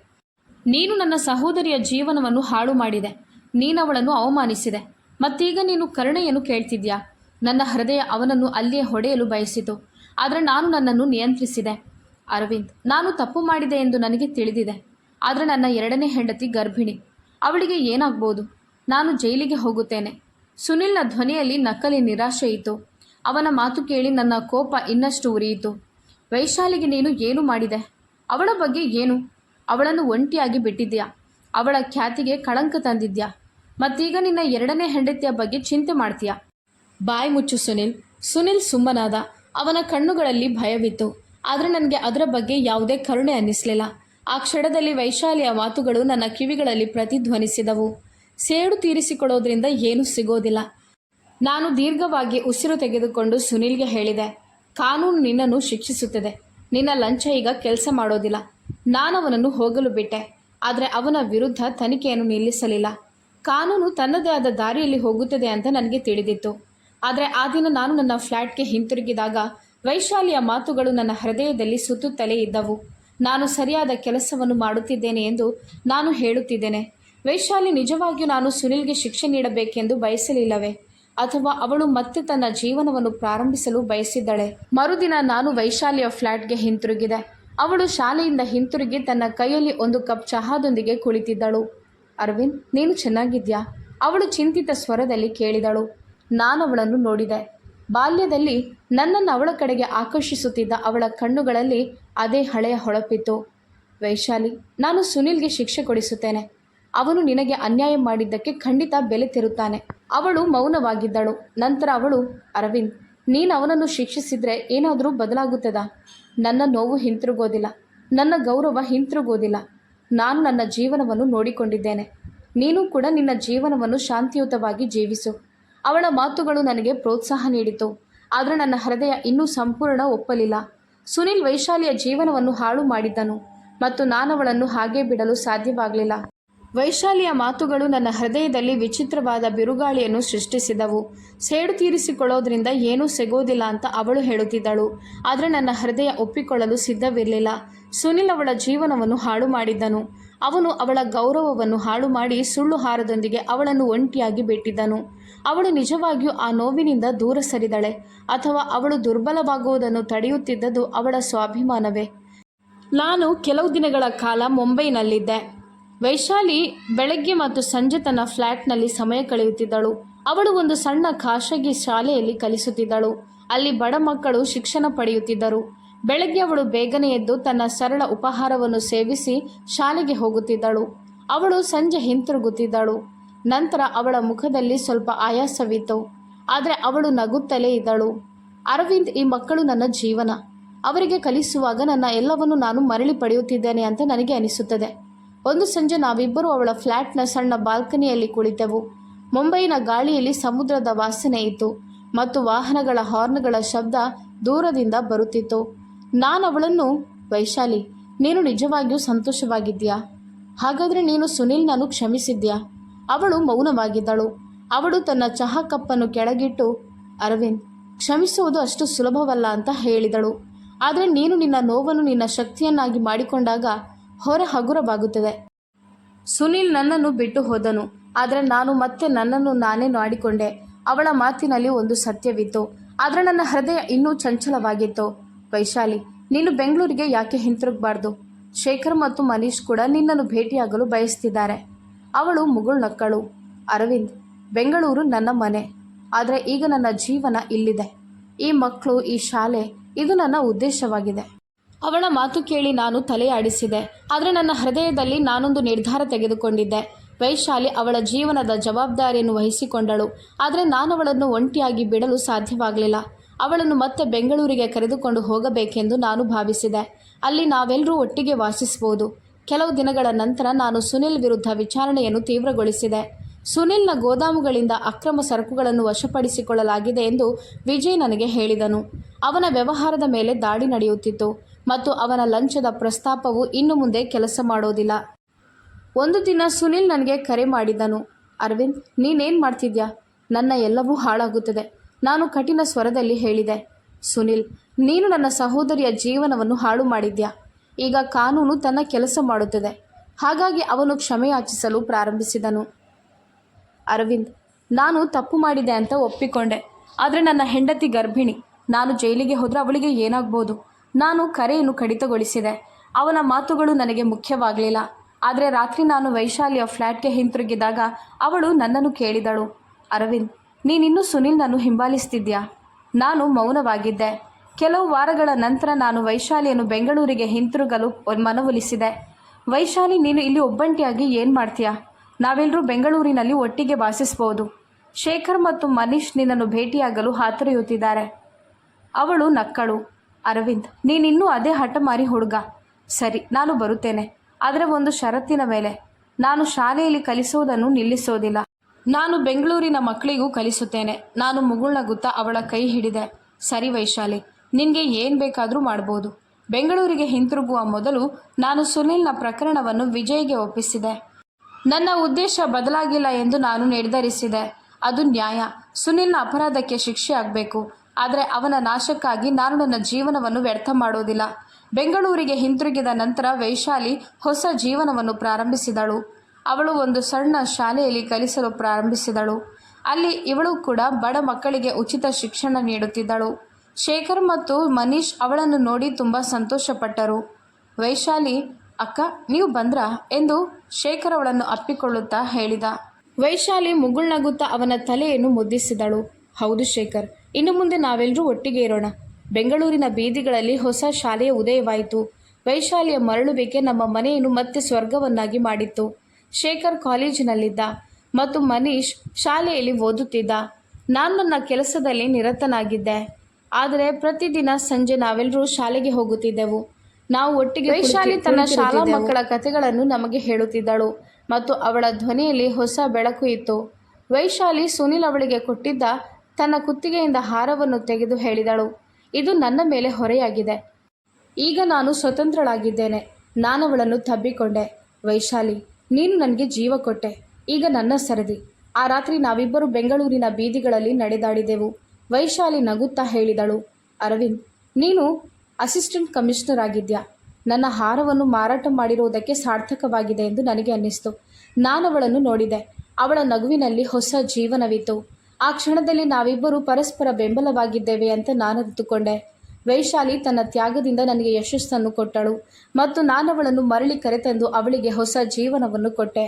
ನೀನು ನನ್ನ ಸಹೋದರಿಯ ಜೀವನವನ್ನು ಹಾಳು ಮಾಡಿದೆ. ನೀನವಳನ್ನು ಅವಮಾನಿಸಿದೆ. ಮತ್ತೀಗ ನೀನು ಕರುಣೆಯನ್ನು ಕೇಳ್ತಿದ್ಯಾ? ನನ್ನ ಹೃದಯ ಅವನನ್ನು ಅಲ್ಲಿಯೇ ಹೊಡೆಯಲು ಬಯಸಿತು. ಆದರೆ ನಾನು ನನ್ನನ್ನು ನಿಯಂತ್ರಿಸಿದೆ. ಅರವಿಂದ್, ನಾನು ತಪ್ಪು ಮಾಡಿದೆ ಎಂದು ನನಗೆ ತಿಳಿದಿದೆ. ಆದರೆ ನನ್ನ ಎರಡನೇ ಹೆಂಡತಿ ಗರ್ಭಿಣಿ. ಅವಳಿಗೆ ಏನಾಗ್ಬೋದು? ನಾನು ಜೈಲಿಗೆ ಹೋಗುತ್ತೇನೆ. ಸುನಿಲ್ನ ಧ್ವನಿಯಲ್ಲಿ ನಕಲಿ ನಿರಾಶೆ ಇತ್ತು. ಅವನ ಮಾತು ಕೇಳಿ ನನ್ನ ಕೋಪ ಇನ್ನಷ್ಟು ಉರಿಯಿತು. ವೈಶಾಲಿಗೆ ನೀನು ಏನು ಮಾಡಿದೆ? ಅವಳ ಬಗ್ಗೆ ಏನು? ಅವಳನ್ನು ಒಂಟಿಯಾಗಿ ಬಿಟ್ಟಿದ್ಯಾ ಅವಳ ಖ್ಯಾತಿಗೆ ಕಳಂಕ ತಂದಿದ್ಯಾ ಮತ್ತೀಗ ನಿನ್ನ ಎರಡನೇ ಹೆಂಡತಿಯ ಬಗ್ಗೆ ಚಿಂತೆ ಮಾಡ್ತೀಯಾ? ಬಾಯ್ ಮುಚ್ಚು ಸುನಿಲ್. ಸುನಿಲ್ ಸುಮ್ಮನಾದ. ಅವನ ಕಣ್ಣುಗಳಲ್ಲಿ ಭಯವಿತ್ತು. ಆದರೆ ನನಗೆ ಅದರ ಬಗ್ಗೆ ಯಾವುದೇ ಕರುಣೆ ಅನ್ನಿಸಲಿಲ್ಲ. ಆ ಕ್ಷಣದಲ್ಲಿ ವೈಶಾಲಿಯ ಮಾತುಗಳು ನನ್ನ ಕಿವಿಗಳಲ್ಲಿ ಪ್ರತಿಧ್ವನಿಸಿದವು. ಸೇಡು ತೀರಿಸಿಕೊಳ್ಳೋದ್ರಿಂದ ಏನೂ ಸಿಗೋದಿಲ್ಲ. ನಾನು ದೀರ್ಘವಾಗಿ ಉಸಿರು ತೆಗೆದುಕೊಂಡು ಸುನಿಲ್ಗೆ ಹೇಳಿದೆ, ಕಾನೂನು ನಿನ್ನನ್ನು ಶಿಕ್ಷಿಸುತ್ತದೆ. ನಿನ್ನ ಲಂಚ ಈಗ ಕೆಲಸ ಮಾಡೋದಿಲ್ಲ. ನಾನವನನ್ನು ಹೋಗಲು ಬಿಟ್ಟೆ, ಆದರೆ ಅವನ ವಿರುದ್ಧ ತನಿಖೆಯನ್ನು ನಿಲ್ಲಿಸಲಿಲ್ಲ. ಕಾನೂನು ತನ್ನದೇ ಆದ ದಾರಿಯಲ್ಲಿ ಹೋಗುತ್ತದೆ ಅಂತ ನನಗೆ ತಿಳಿದಿತ್ತು. ಆದರೆ ಆ ದಿನ ನಾನು ನನ್ನ ಫ್ಲ್ಯಾಟ್ಗೆ ಹಿಂತಿರುಗಿದಾಗ ವೈಶಾಲಿಯ ಮಾತುಗಳು ನನ್ನ ಹೃದಯದಲ್ಲಿ ಸುತ್ತುತ್ತಲೇ ಇದ್ದವು. ನಾನು ಸರಿಯಾದ ಕೆಲಸವನ್ನು ಮಾಡುತ್ತಿದ್ದೇನೆ ಎಂದು ನಾನು ಹೇಳುತ್ತಿದ್ದೇನೆ. ವೈಶಾಲಿ, ನಿಜವಾಗಿಯೂ ನಾನು ಸುನಿಲ್ಗೆ ಶಿಕ್ಷೆ ನೀಡಬೇಕೆಂದು ಬಯಸಲಿಲ್ಲವೇ? ಅಥವಾ ಅವಳು ಮತ್ತೆ ತನ್ನ ಜೀವನವನ್ನು ಪ್ರಾರಂಭಿಸಲು ಬಯಸಿದ್ದಳೆ? ಮರುದಿನ ನಾನು ವೈಶಾಲಿಯ ಫ್ಲ್ಯಾಟ್ಗೆ ಹಿಂತಿರುಗಿದೆ. ಅವಳು ಶಾಲೆಯಿಂದ ಹಿಂತಿರುಗಿ ತನ್ನ ಕೈಯಲ್ಲಿ ಒಂದು ಕಪ್ ಚಹಾದೊಂದಿಗೆ ಕುಳಿತಿದ್ದಳು. ಅರವಿಂದ್, ನೀನು ಚೆನ್ನಾಗಿದ್ಯಾ? ಅವಳು ಚಿಂತಿತ ಸ್ವರದಲ್ಲಿ ಕೇಳಿದಳು. ನಾನು ಅವಳನ್ನು ನೋಡಿದೆ. ಬಾಲ್ಯದಲ್ಲಿ ನನ್ನನ್ನು ಅವಳ ಕಡೆಗೆ ಆಕರ್ಷಿಸುತ್ತಿದ್ದ ಅವಳ ಕಣ್ಣುಗಳಲ್ಲಿ ಅದೇ ಹಳೆಯ ಹೊಳಪಿತ್ತು. ವೈಶಾಲಿ, ನಾನು ಸುನಿಲ್ಗೆ ಶಿಕ್ಷೆ ಕೊಡಿಸುತ್ತೇನೆ. ಅವನು ನಿನಗೆ ಅನ್ಯಾಯ ಮಾಡಿದ್ದಕ್ಕೆ ಖಂಡಿತ ಬೆಲೆ ತೆರುತ್ತಾನೆ. ಅವಳು ಮೌನವಾಗಿದ್ದಳು. ನಂತರ ಅವಳು, ಅರವಿಂದ್, ನೀನು ಅವನನ್ನು ಶಿಕ್ಷಿಸಿದರೆ ಏನಾದರೂ ಬದಲಾಗುತ್ತದಾ? ನನ್ನ ನೋವು ಹಿಂತಿರುಗೋದಿಲ್ಲ. ನನ್ನ ಗೌರವ ಹಿಂತಿರುಗೋದಿಲ್ಲ. ನಾನು ನನ್ನ ಜೀವನವನ್ನು ನೋಡಿಕೊಂಡಿದ್ದೇನೆ. ನೀನು ಕೂಡ ನಿನ್ನ ಜೀವನವನ್ನು ಶಾಂತಿಯುತವಾಗಿ ಜೀವಿಸು. ಅವಳ ಮಾತುಗಳು ನನಗೆ ಪ್ರೋತ್ಸಾಹ ನೀಡಿತು. ಆದರೆ ನನ್ನ ಹೃದಯ ಇನ್ನೂ ಸಂಪೂರ್ಣ ಒಪ್ಪಲಿಲ್ಲ. ಸುನಿಲ್ ವೈಶಾಲಿಯ ಜೀವನವನ್ನು ಹಾಳು ಮಾಡಿದ್ದನು. ಮತ್ತು ನಾನವಳನ್ನು ಹಾಗೆ ಬಿಡಲು ಸಾಧ್ಯವಾಗಲಿಲ್ಲ. ವೈಶಾಲಿಯ ಮಾತುಗಳು ನನ್ನ ಹೃದಯದಲ್ಲಿ ವಿಚಿತ್ರವಾದ ಬಿರುಗಾಳಿಯನ್ನು ಸೃಷ್ಟಿಸಿದವು. ಸೇಡು ತೀರಿಸಿಕೊಳ್ಳೋದ್ರಿಂದ ಏನೂ ಸಿಗೋದಿಲ್ಲ ಅಂತ ಅವಳು ಹೇಳುತ್ತಿದ್ದಳು. ಆದರೆ ನನ್ನ ಹೃದಯ ಒಪ್ಪಿಕೊಳ್ಳಲು ಸಿದ್ಧವಿರಲಿಲ್ಲ. ಸುನಿಲ್ ಅವಳ ಜೀವನವನ್ನು ಹಾಳು ಮಾಡಿದ್ದನು. ಅವನು ಅವಳ ಗೌರವವನ್ನು ಹಾಳು ಮಾಡಿ ಸುಳ್ಳು ಹಾರದೊಂದಿಗೆ ಅವಳನ್ನು ಒಂಟಿಯಾಗಿ ಬಿಟ್ಟಿದ್ದನು. ಅವಳು ನಿಜವಾಗಿಯೂ ಆ ನೋವಿನಿಂದ ದೂರ ಸರಿದಳೆ. ಅಥವಾ ಅವಳು ದುರ್ಬಲವಾಗುವುದನ್ನು ತಡೆಯುತ್ತಿದ್ದದು ಅವಳ ಸ್ವಾಭಿಮಾನವೇ. ನಾನು ಕೆಲವು ದಿನಗಳ ಕಾಲ ಮುಂಬೈನಲ್ಲಿದ್ದೆ. ವೈಶಾಲಿ ಬೆಳಗ್ಗೆ ಮತ್ತು ಸಂಜೆ ತನ್ನ ಫ್ಲ್ಯಾಟ್ನಲ್ಲಿ ಸಮಯ ಕಳೆಯುತ್ತಿದ್ದಳು. ಅವಳು ಒಂದು ಸಣ್ಣ ಖಾಸಗಿ ಶಾಲೆಯಲ್ಲಿ ಕಲಿಸುತ್ತಿದ್ದಳು. ಅಲ್ಲಿ ಬಡ ಮಕ್ಕಳು ಶಿಕ್ಷಣ ಪಡೆಯುತ್ತಿದ್ದರು. ಬೆಳಗ್ಗೆ ಅವಳು ಬೇಗನೆ ಎದ್ದು ತನ್ನ ಸರಳ ಉಪಹಾರವನ್ನು ಸೇವಿಸಿ ಶಾಲೆಗೆ ಹೋಗುತ್ತಿದ್ದಳು. ಅವಳು ಸಂಜೆ ಹಿಂತಿರುಗುತ್ತಿದ್ದಳು. ನಂತರ ಅವಳ ಮುಖದಲ್ಲಿ ಸ್ವಲ್ಪ ಆಯಾಸವಿತ್ತು. ಆದರೆ ಅವಳು ನಗುತ್ತಲೇ ಇದ್ದಳು. ಅರವಿಂದ್, ಈ ಮಕ್ಕಳು ನನ್ನ ಜೀವನ. ಅವರಿಗೆ ಕಲಿಸುವಾಗ ನನ್ನ ಎಲ್ಲವನ್ನು ನಾನು ಮರಳಿ ಪಡೆಯುತ್ತಿದ್ದೇನೆ ಅಂತ ನನಗೆ ಅನಿಸುತ್ತದೆ. ಒಂದು ಸಂಜೆ ನಾವಿಬ್ಬರು ಅವಳ ಫ್ಲ್ಯಾಟ್ನ ಸಣ್ಣ ಬಾಲ್ಕನಿಯಲ್ಲಿ ಕುಳಿತೆವು. ಮುಂಬೈನ ಗಾಳಿಯಲ್ಲಿ ಸಮುದ್ರದ ವಾಸನೆ ಇತ್ತು ಮತ್ತು ವಾಹನಗಳ ಹಾರ್ನ್ಗಳ ಶಬ್ದ ದೂರದಿಂದ ಬರುತ್ತಿತ್ತು. ನಾನು ಅವಳನ್ನು, ವೈಶಾಲಿ, ನೀನು ನಿಜವಾಗಿಯೂ ಸಂತೋಷವಾಗಿದ್ಯಾ ಹಾಗಾದರೆ ನೀನು ಸುನಿಲ್ನನ್ನು ಕ್ಷಮಿಸಿದ್ಯಾ ಅವಳು ಮೌನವಾಗಿದ್ದಳು. ಅವಳು ತನ್ನ ಚಹಾ ಕಪ್ಪನ್ನು ಕೆಳಗಿಟ್ಟು, ಅರವಿಂದ್, ಕ್ಷಮಿಸುವುದು ಅಷ್ಟು ಸುಲಭವಲ್ಲ ಅಂತ ಹೇಳಿದಳು. ಆದರೆ ನೀನು ನಿನ್ನ ನೋವನ್ನು ನಿನ್ನ ಶಕ್ತಿಯನ್ನಾಗಿ ಮಾಡಿಕೊಂಡಾಗ ಹೊರ ಹಗುರವಾಗುತ್ತದೆ. ಸುನಿಲ್ ನನ್ನನ್ನು ಬಿಟ್ಟು ಹೋದನು. ಆದರೆ ನಾನು ಮತ್ತೆ ನನ್ನನ್ನು ನಾನೇ ನಾಡಿಕೊಂಡೆ. ಅವಳ ಮಾತಿನಲ್ಲಿ ಒಂದು ಸತ್ಯವಿತ್ತು. ಆದರೆ ನನ್ನ ಹೃದಯ ಇನ್ನೂ ಚಂಚಲವಾಗಿತ್ತು. ವೈಶಾಲಿ, ನೀನು ಬೆಂಗಳೂರಿಗೆ ಯಾಕೆ ಹಿಂತಿರುಗಬಾರ್ದು? ಶೇಖರ್ ಮತ್ತು ಮನೀಶ್ ಕೂಡ ನಿನ್ನನ್ನು ಭೇಟಿಯಾಗಲು ಬಯಸ್ತಿದ್ದಾರೆ. ಅವಳು ಮುಗುಳ್ನಕ್ಕಳು ಅರವಿಂದ್, ಬೆಂಗಳೂರು ನನ್ನ ಮನೆ. ಆದರೆ ಈಗ ನನ್ನ ಜೀವನ ಇಲ್ಲಿದೆ. ಈ ಮಕ್ಕಳು, ಈ ಶಾಲೆ, ಇದು ನನ್ನ ಉದ್ದೇಶವಾಗಿದೆ. ಅವಳ ಮಾತು ಕೇಳಿ ನಾನು ತಲೆಯಾಡಿಸಿದೆ ಆದರೆ ನನ್ನ ಹೃದಯದಲ್ಲಿ ನಾನೊಂದು ನಿರ್ಧಾರ ತೆಗೆದುಕೊಂಡಿದ್ದೆ. ವೈಶಾಲಿ ಅವಳ ಜೀವನದ ಜವಾಬ್ದಾರಿಯನ್ನು ವಹಿಸಿಕೊಂಡಳು. ಆದರೆ ನಾನು ಅವಳನ್ನು ಒಂಟಿಯಾಗಿ ಬಿಡಲು ಸಾಧ್ಯವಾಗಲಿಲ್ಲ. ಅವಳನ್ನು ಮತ್ತೆ ಬೆಂಗಳೂರಿಗೆ ಕರೆದುಕೊಂಡು ಹೋಗಬೇಕೆಂದು ನಾನು ಭಾವಿಸಿದೆ. ಅಲ್ಲಿ ನಾವೆಲ್ಲರೂ ಒಟ್ಟಿಗೆ ವಾಸಿಸಬಹುದು. ಕೆಲವು ದಿನಗಳ ನಂತರ ನಾನು ಸುನಿಲ್ ವಿರುದ್ಧ ವಿಚಾರಣೆಯನ್ನು ತೀವ್ರಗೊಳಿಸಿದೆ. ಸುನಿಲ್ನ ಗೋದಾಮುಗಳಿಂದ ಅಕ್ರಮ ಸರಕುಗಳನ್ನು ವಶಪಡಿಸಿಕೊಳ್ಳಲಾಗಿದೆ ಎಂದು ವಿಜಯ್ ನನಗೆ ಹೇಳಿದನು. ಅವನ ವ್ಯವಹಾರದ ಮೇಲೆ ದಾಳಿ ನಡೆಯುತ್ತಿತ್ತು. ಮತ್ತು ಅವನ ಲಂಚದ ಪ್ರಸ್ತಾಪವು ಇನ್ನು ಮುಂದೆ ಕೆಲಸ ಮಾಡೋದಿಲ್ಲ. ಒಂದು ದಿನ ಸುನಿಲ್ ನನಗೆ ಕರೆ ಮಾಡಿದ್ದನು ಅರವಿಂದ್, ನೀನೇನು ಮಾಡ್ತಿದ್ಯಾ? ನನ್ನ ಎಲ್ಲವೂ ಹಾಳಾಗುತ್ತದೆ. ನಾನು ಕಠಿಣ ಸ್ವರದಲ್ಲಿ ಹೇಳಿದೆ. ಸುನಿಲ್, ನೀನು ನನ್ನ ಸಹೋದರಿಯ ಜೀವನವನ್ನು ಹಾಳು ಮಾಡಿದ್ಯಾ? ಈಗ ಕಾನೂನು ತನ್ನ ಕೆಲಸ ಮಾಡುತ್ತದೆ. ಹಾಗಾಗಿ ಅವನು ಕ್ಷಮೆಯಾಚಿಸಲು ಪ್ರಾರಂಭಿಸಿದನು. ಅರವಿಂದ್, ನಾನು ತಪ್ಪು ಮಾಡಿದೆ ಅಂತ ಒಪ್ಪಿಕೊಂಡೆ. ಆದರೆ ನನ್ನ ಹೆಂಡತಿ ಗರ್ಭಿಣಿ. ನಾನು ಜೈಲಿಗೆ ಹೋದರೆ ಅವಳಿಗೆ ಏನಾಗ್ಬೋದು? ನಾನು ಕರೆಯನ್ನು ಕಡಿತಗೊಳಿಸಿದೆ. ಅವನ ಮಾತುಗಳು ನನಗೆ ಮುಖ್ಯವಾಗಲಿಲ್ಲ. ಆದರೆ ರಾತ್ರಿ ನಾನು ವೈಶಾಲಿಯ ಫ್ಲ್ಯಾಟ್ಗೆ ಹಿಂತಿರುಗಿದಾಗ ಅವಳು ನನ್ನನ್ನು ಕೇಳಿದಳು. ಅರವಿಂದ್, ನೀನಿನ್ನೂ ಸುನಿಲ್ನನ್ನು ಹಿಂಬಾಲಿಸ್ತಿದ್ಯಾ? ನಾನು ಮೌನವಾಗಿದ್ದೆ. ಕೆಲವು ವಾರಗಳ ನಂತರ ನಾನು ವೈಶಾಲಿಯನ್ನು ಬೆಂಗಳೂರಿಗೆ ಹಿಂತಿರುಗಲು ಮನವೊಲಿಸಿದೆ. ವೈಶಾಲಿ, ನೀನು ಇಲ್ಲಿ ಒಬ್ಬಂಟಿಯಾಗಿ ಏನು ಮಾಡ್ತೀಯಾ? ನಾವೆಲ್ಲರೂ ಬೆಂಗಳೂರಿನಲ್ಲಿ ಒಟ್ಟಿಗೆ ವಾಸಿಸ್ಬೋದು. ಶೇಖರ್ ಮತ್ತು ಮನೀಶ್ ನಿನ್ನನ್ನು ಭೇಟಿಯಾಗಲು ಹಾತೊರೆಯುತ್ತಿದ್ದಾರೆ. ಅವಳು ನಕ್ಕಳು. ಅರವಿಂದ್ ನೀನಿನ್ನೂ ಅದೇ ಹಠಮಾರಿ ಹುಡುಗ. ಸರಿ, ನಾನು ಬರುತ್ತೇನೆ. ಆದರೆ ಒಂದು ಷರತ್ತಿನ ಮೇಲೆ. ನಾನು ಶಾಲೆಯಲ್ಲಿ ಕಲಿಸೋದನ್ನು ನಿಲ್ಲಿಸೋದಿಲ್ಲ. ನಾನು ಬೆಂಗಳೂರಿನ ಮಕ್ಕಳಿಗೂ ಕಲಿಸುತ್ತೇನೆ. ನಾನು ಮುಗುಳ್ನಗುತ್ತಾ ಅವಳ ಕೈ ಹಿಡಿದೆ. ಸರಿ ವೈಶಾಲಿ, ನಿನಗೆ ಏನು ಬೇಕಾದರೂ ಮಾಡ್ಬೋದು. ಬೆಂಗಳೂರಿಗೆ ಹಿಂತಿರುಗುವ ಮೊದಲು ನಾನು ಸುನಿಲ್ನ ಪ್ರಕರಣವನ್ನು ವಿಜಯ್ಗೆ ಒಪ್ಪಿಸಿದೆ. ನನ್ನ ಉದ್ದೇಶ ಬದಲಾಗಿಲ್ಲ ಎಂದು ನಾನು ನಿರ್ಧರಿಸಿದೆ. ಅದು ನ್ಯಾಯ. ಸುನಿಲ್ನ ಅಪರಾಧಕ್ಕೆ ಶಿಕ್ಷೆ ಆಗಬೇಕು. ಆದರೆ ಅವನ ನಾಶಕ್ಕಾಗಿ ನಾನು ನನ್ನ ಜೀವನವನ್ನು ವ್ಯರ್ಥ ಮಾಡೋದಿಲ್ಲ ಬೆಂಗಳೂರಿಗೆ ಹಿಂತಿರುಗಿದ ನಂತರ ವೈಶಾಲಿ ಹೊಸ ಜೀವನವನ್ನು ಪ್ರಾರಂಭಿಸಿದಳು. ಅವಳು ಒಂದು ಸಣ್ಣ ಶಾಲೆಯಲ್ಲಿ ಕಲಿಸಲು ಪ್ರಾರಂಭಿಸಿದಳು. ಅಲ್ಲಿ ಇವಳು ಕೂಡ ಬಡ ಮಕ್ಕಳಿಗೆ ಉಚಿತ ಶಿಕ್ಷಣ ನೀಡುತ್ತಿದ್ದಳು. ಶೇಖರ್ ಮತ್ತು ಮನೀಶ್ ಅವಳನ್ನು ನೋಡಿ ತುಂಬ ಸಂತೋಷಪಟ್ಟರು. ವೈಶಾಲಿ, ಅಕ್ಕ, ನೀವು ಬಂದ್ರಾ? ಎಂದು ಶೇಖರ್ ಅವಳನ್ನು ಅಪ್ಪಿಕೊಳ್ಳುತ್ತಾ ಹೇಳಿದ. ವೈಶಾಲಿ ಮುಗುಳ್ನಗುತ್ತಾ ಅವನ ತಲೆಯನ್ನು ಮುದ್ದಿಸಿದಳು. ಹೌದು ಶೇಖರ್ ಇನ್ನು ಮುಂದೆ ನಾವೆಲ್ಲರೂ ಒಟ್ಟಿಗೆ ಇರೋಣ. ಬೆಂಗಳೂರಿನ ಬೀದಿಗಳಲ್ಲಿ ಹೊಸ ಶಾಲೆಯ ಉದಯವಾಯಿತು. ವೈಶಾಲಿಯ ಮರಳುವಿಕೆ ನಮ್ಮ ಮನೆಯನ್ನು ಮತ್ತೆ ಸ್ವರ್ಗವನ್ನಾಗಿ ಮಾಡಿತ್ತು. ಶೇಖರ್ ಕಾಲೇಜಿನಲ್ಲಿದ್ದ ಮತ್ತು ಮನೀಶ್ ಶಾಲೆಯಲ್ಲಿ ಓದುತ್ತಿದ್ದ. ನಾನು ನನ್ನ ಕೆಲಸದಲ್ಲಿ ನಿರತನಾಗಿದ್ದೆ. ಆದರೆ ಪ್ರತಿದಿನ ಸಂಜೆ ನಾವೆಲ್ಲರೂ ಶಾಲೆಗೆ ಹೋಗುತ್ತಿದ್ದೆವು. ನಾವು ಒಟ್ಟಿಗೆ ವೈಶಾಲಿ ತನ್ನ ಶಾಲಾ ಮಕ್ಕಳ ಕಥೆಗಳನ್ನು ನಮಗೆ ಹೇಳುತ್ತಿದ್ದಳು ಮತ್ತು ಅವಳ ಧ್ವನಿಯಲ್ಲಿ ಹೊಸ ಬೆಳಕು ಇತ್ತು. ವೈಶಾಲಿ ಸುನಿಲ್ ಅವಳಿಗೆ ಕೊಟ್ಟಿದ್ದ ತನ್ನ ಕುತ್ತಿಗೆಯಿಂದ ಹಾರವನ್ನು ತೆಗೆದು ಹೇಳಿದಳು. ಇದು ನನ್ನ ಮೇಲೆ ಹೊರೆಯಾಗಿದೆ. ಈಗ ನಾನು ಸ್ವತಂತ್ರಳಾಗಿದ್ದೇನೆ. ನಾನವಳನ್ನು ತಬ್ಬಿಕೊಂಡೆ. ವೈಶಾಲಿ, ನೀನು ನನಗೆ ಜೀವ ಕೊಟ್ಟೆ. ಈಗ ನನ್ನ ಸರದಿ. ಆ ರಾತ್ರಿ ನಾವಿಬ್ಬರು ಬೆಂಗಳೂರಿನ ಬೀದಿಗಳಲ್ಲಿ ನಡೆದಾಡಿದೆವು. ವೈಶಾಲಿ ನಗುತ್ತಾ ಹೇಳಿದಳು. ಅರವಿಂದ್, ನೀನು ಅಸಿಸ್ಟೆಂಟ್ ಕಮಿಷನರ್ ಆಗಿದ್ಯಾ? ನನ್ನ ಹಾರವನ್ನು ಮಾರಾಟ ಮಾಡಿರುವುದಕ್ಕೆ ಸಾರ್ಥಕವಾಗಿದೆ ಎಂದು ನನಗೆ ಅನ್ನಿಸ್ತು. ನಾನವಳನ್ನು ನೋಡಿದೆ. ಅವಳ ನಗುವಿನಲ್ಲಿ ಹೊಸ ಜೀವನವಿತ್ತು. ಆ ಕ್ಷಣದಲ್ಲಿ ನಾವಿಬ್ಬರು ಪರಸ್ಪರ ಬೆಂಬಲವಾಗಿದ್ದೇವೆ ಅಂತ ನಾನು ಅರಿತುಕೊಂಡೆ. ವೈಶಾಲಿ ತನ್ನ ತ್ಯಾಗದಿಂದ ನನಗೆ ಯಶಸ್ಸನ್ನು ಕೊಟ್ಟಳು ಮತ್ತು ನಾನವಳನ್ನು ಮರಳಿ ಕರೆತಂದು ಅವಳಿಗೆ ಹೊಸ ಜೀವನವನ್ನು ಕೊಟ್ಟೆ.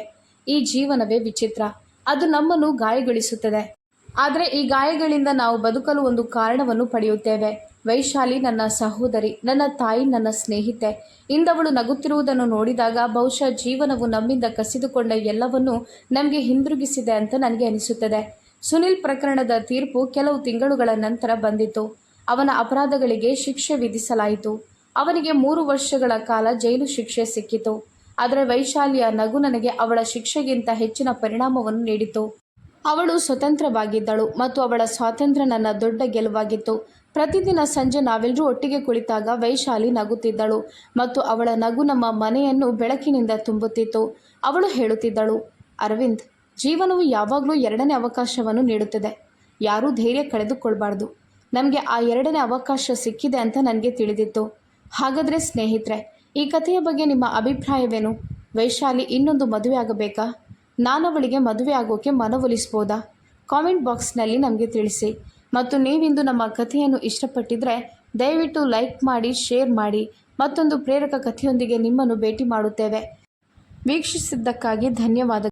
ಈ ಜೀವನವೇ ವಿಚಿತ್ರ. ಅದು ನಮ್ಮನ್ನು ಗಾಯಗೊಳಿಸುತ್ತದೆ. ಆದರೆ ಈ ಗಾಯಗಳಿಂದ ನಾವು ಬದುಕಲು ಒಂದು ಕಾರಣವನ್ನು ಪಡೆಯುತ್ತೇವೆ. ವೈಶಾಲಿ ನನ್ನ ಸಹೋದರಿ, ನನ್ನ ತಾಯಿ, ನನ್ನ ಸ್ನೇಹಿತೆ. ಇಂದವಳು ನಗುತ್ತಿರುವುದನ್ನು ನೋಡಿದಾಗ ಬಹುಶಃ ಜೀವನವು ನಮ್ಮಿಂದ ಕಸಿದುಕೊಂಡ ಎಲ್ಲವನ್ನೂ ನಮಗೆ ಹಿಂದಿರುಗಿಸಿದೆ ಅಂತ ನನಗೆ ಅನಿಸುತ್ತದೆ. ಸುನಿಲ್ ಪ್ರಕರಣದ ತೀರ್ಪು ಕೆಲವು ತಿಂಗಳುಗಳ ನಂತರ ಬಂದಿತು ಅವನ ಅಪರಾಧಗಳಿಗೆ ಶಿಕ್ಷೆ ವಿಧಿಸಲಾಯಿತು. ಅವನಿಗೆ ಮೂರು ವರ್ಷಗಳ ಕಾಲ ಜೈಲು ಶಿಕ್ಷೆ ಸಿಕ್ಕಿತು. ಆದರೆ ವೈಶಾಲಿಯ ನಗು ನನಗೆ ಅವಳ ಶಿಕ್ಷೆಗಿಂತ ಹೆಚ್ಚಿನ ಪರಿಣಾಮವನ್ನು ನೀಡಿತು. ಅವಳು ಸ್ವತಂತ್ರವಾಗಿದ್ದಳು ಮತ್ತು ಅವಳ ಸ್ವಾತಂತ್ರ್ಯ ನನ್ನ ದೊಡ್ಡ ಗೆಲುವಾಗಿತ್ತು. ಪ್ರತಿದಿನ ಸಂಜೆ ನಾವೆಲ್ಲರೂ ಒಟ್ಟಿಗೆ ಕುಳಿತಾಗ ವೈಶಾಲಿ ನಗುತ್ತಿದ್ದಳು ಮತ್ತು ಅವಳ ನಗು ನಮ್ಮ ಮನೆಯನ್ನು ಬೆಳಕಿನಿಂದ ತುಂಬುತ್ತಿತ್ತು. ಅವಳು ಹೇಳುತ್ತಿದ್ದಳು, ಅರವಿಂದ್ ಜೀವನವು ಯಾವಾಗಲೂ ಎರಡನೇ ಅವಕಾಶವನ್ನು ನೀಡುತ್ತದೆ. ಯಾರೂ ಧೈರ್ಯ ಕಳೆದುಕೊಳ್ಬಾರ್ದು. ನಮಗೆ ಆ ಎರಡನೇ ಅವಕಾಶ ಸಿಕ್ಕಿದೆ ಅಂತ ನನಗೆ ತಿಳಿದಿತ್ತು. ಹಾಗಾದರೆ ಸ್ನೇಹಿತರೆ, ಈ ಕಥೆಯ ಬಗ್ಗೆ ನಿಮ್ಮ ಅಭಿಪ್ರಾಯವೇನು? ವೈಶಾಲಿ, ಇನ್ನೊಂದು ಮದುವೆ ಆಗಬೇಕಾ? ನಾನವಳಿಗೆ ಮದುವೆ ಆಗೋಕೆ ಮನವೊಲಿಸ್ಬೋದಾ? ಕಾಮೆಂಟ್ ಬಾಕ್ಸ್ನಲ್ಲಿ ನಮಗೆ ತಿಳಿಸಿ. ಮತ್ತು ನೀವಿಂದು ನಮ್ಮ ಕಥೆಯನ್ನು ಇಷ್ಟಪಟ್ಟಿದ್ರೆ, ದಯವಿಟ್ಟು ಲೈಕ್ ಮಾಡಿ, ಶೇರ್ ಮಾಡಿ. ಮತ್ತೊಂದು ಪ್ರೇರಕ ಕಥೆಯೊಂದಿಗೆ ನಿಮ್ಮನ್ನು ಭೇಟಿ ಮಾಡುತ್ತೇವೆ. ವೀಕ್ಷಿಸಿದ್ದಕ್ಕಾಗಿ ಧನ್ಯವಾದ.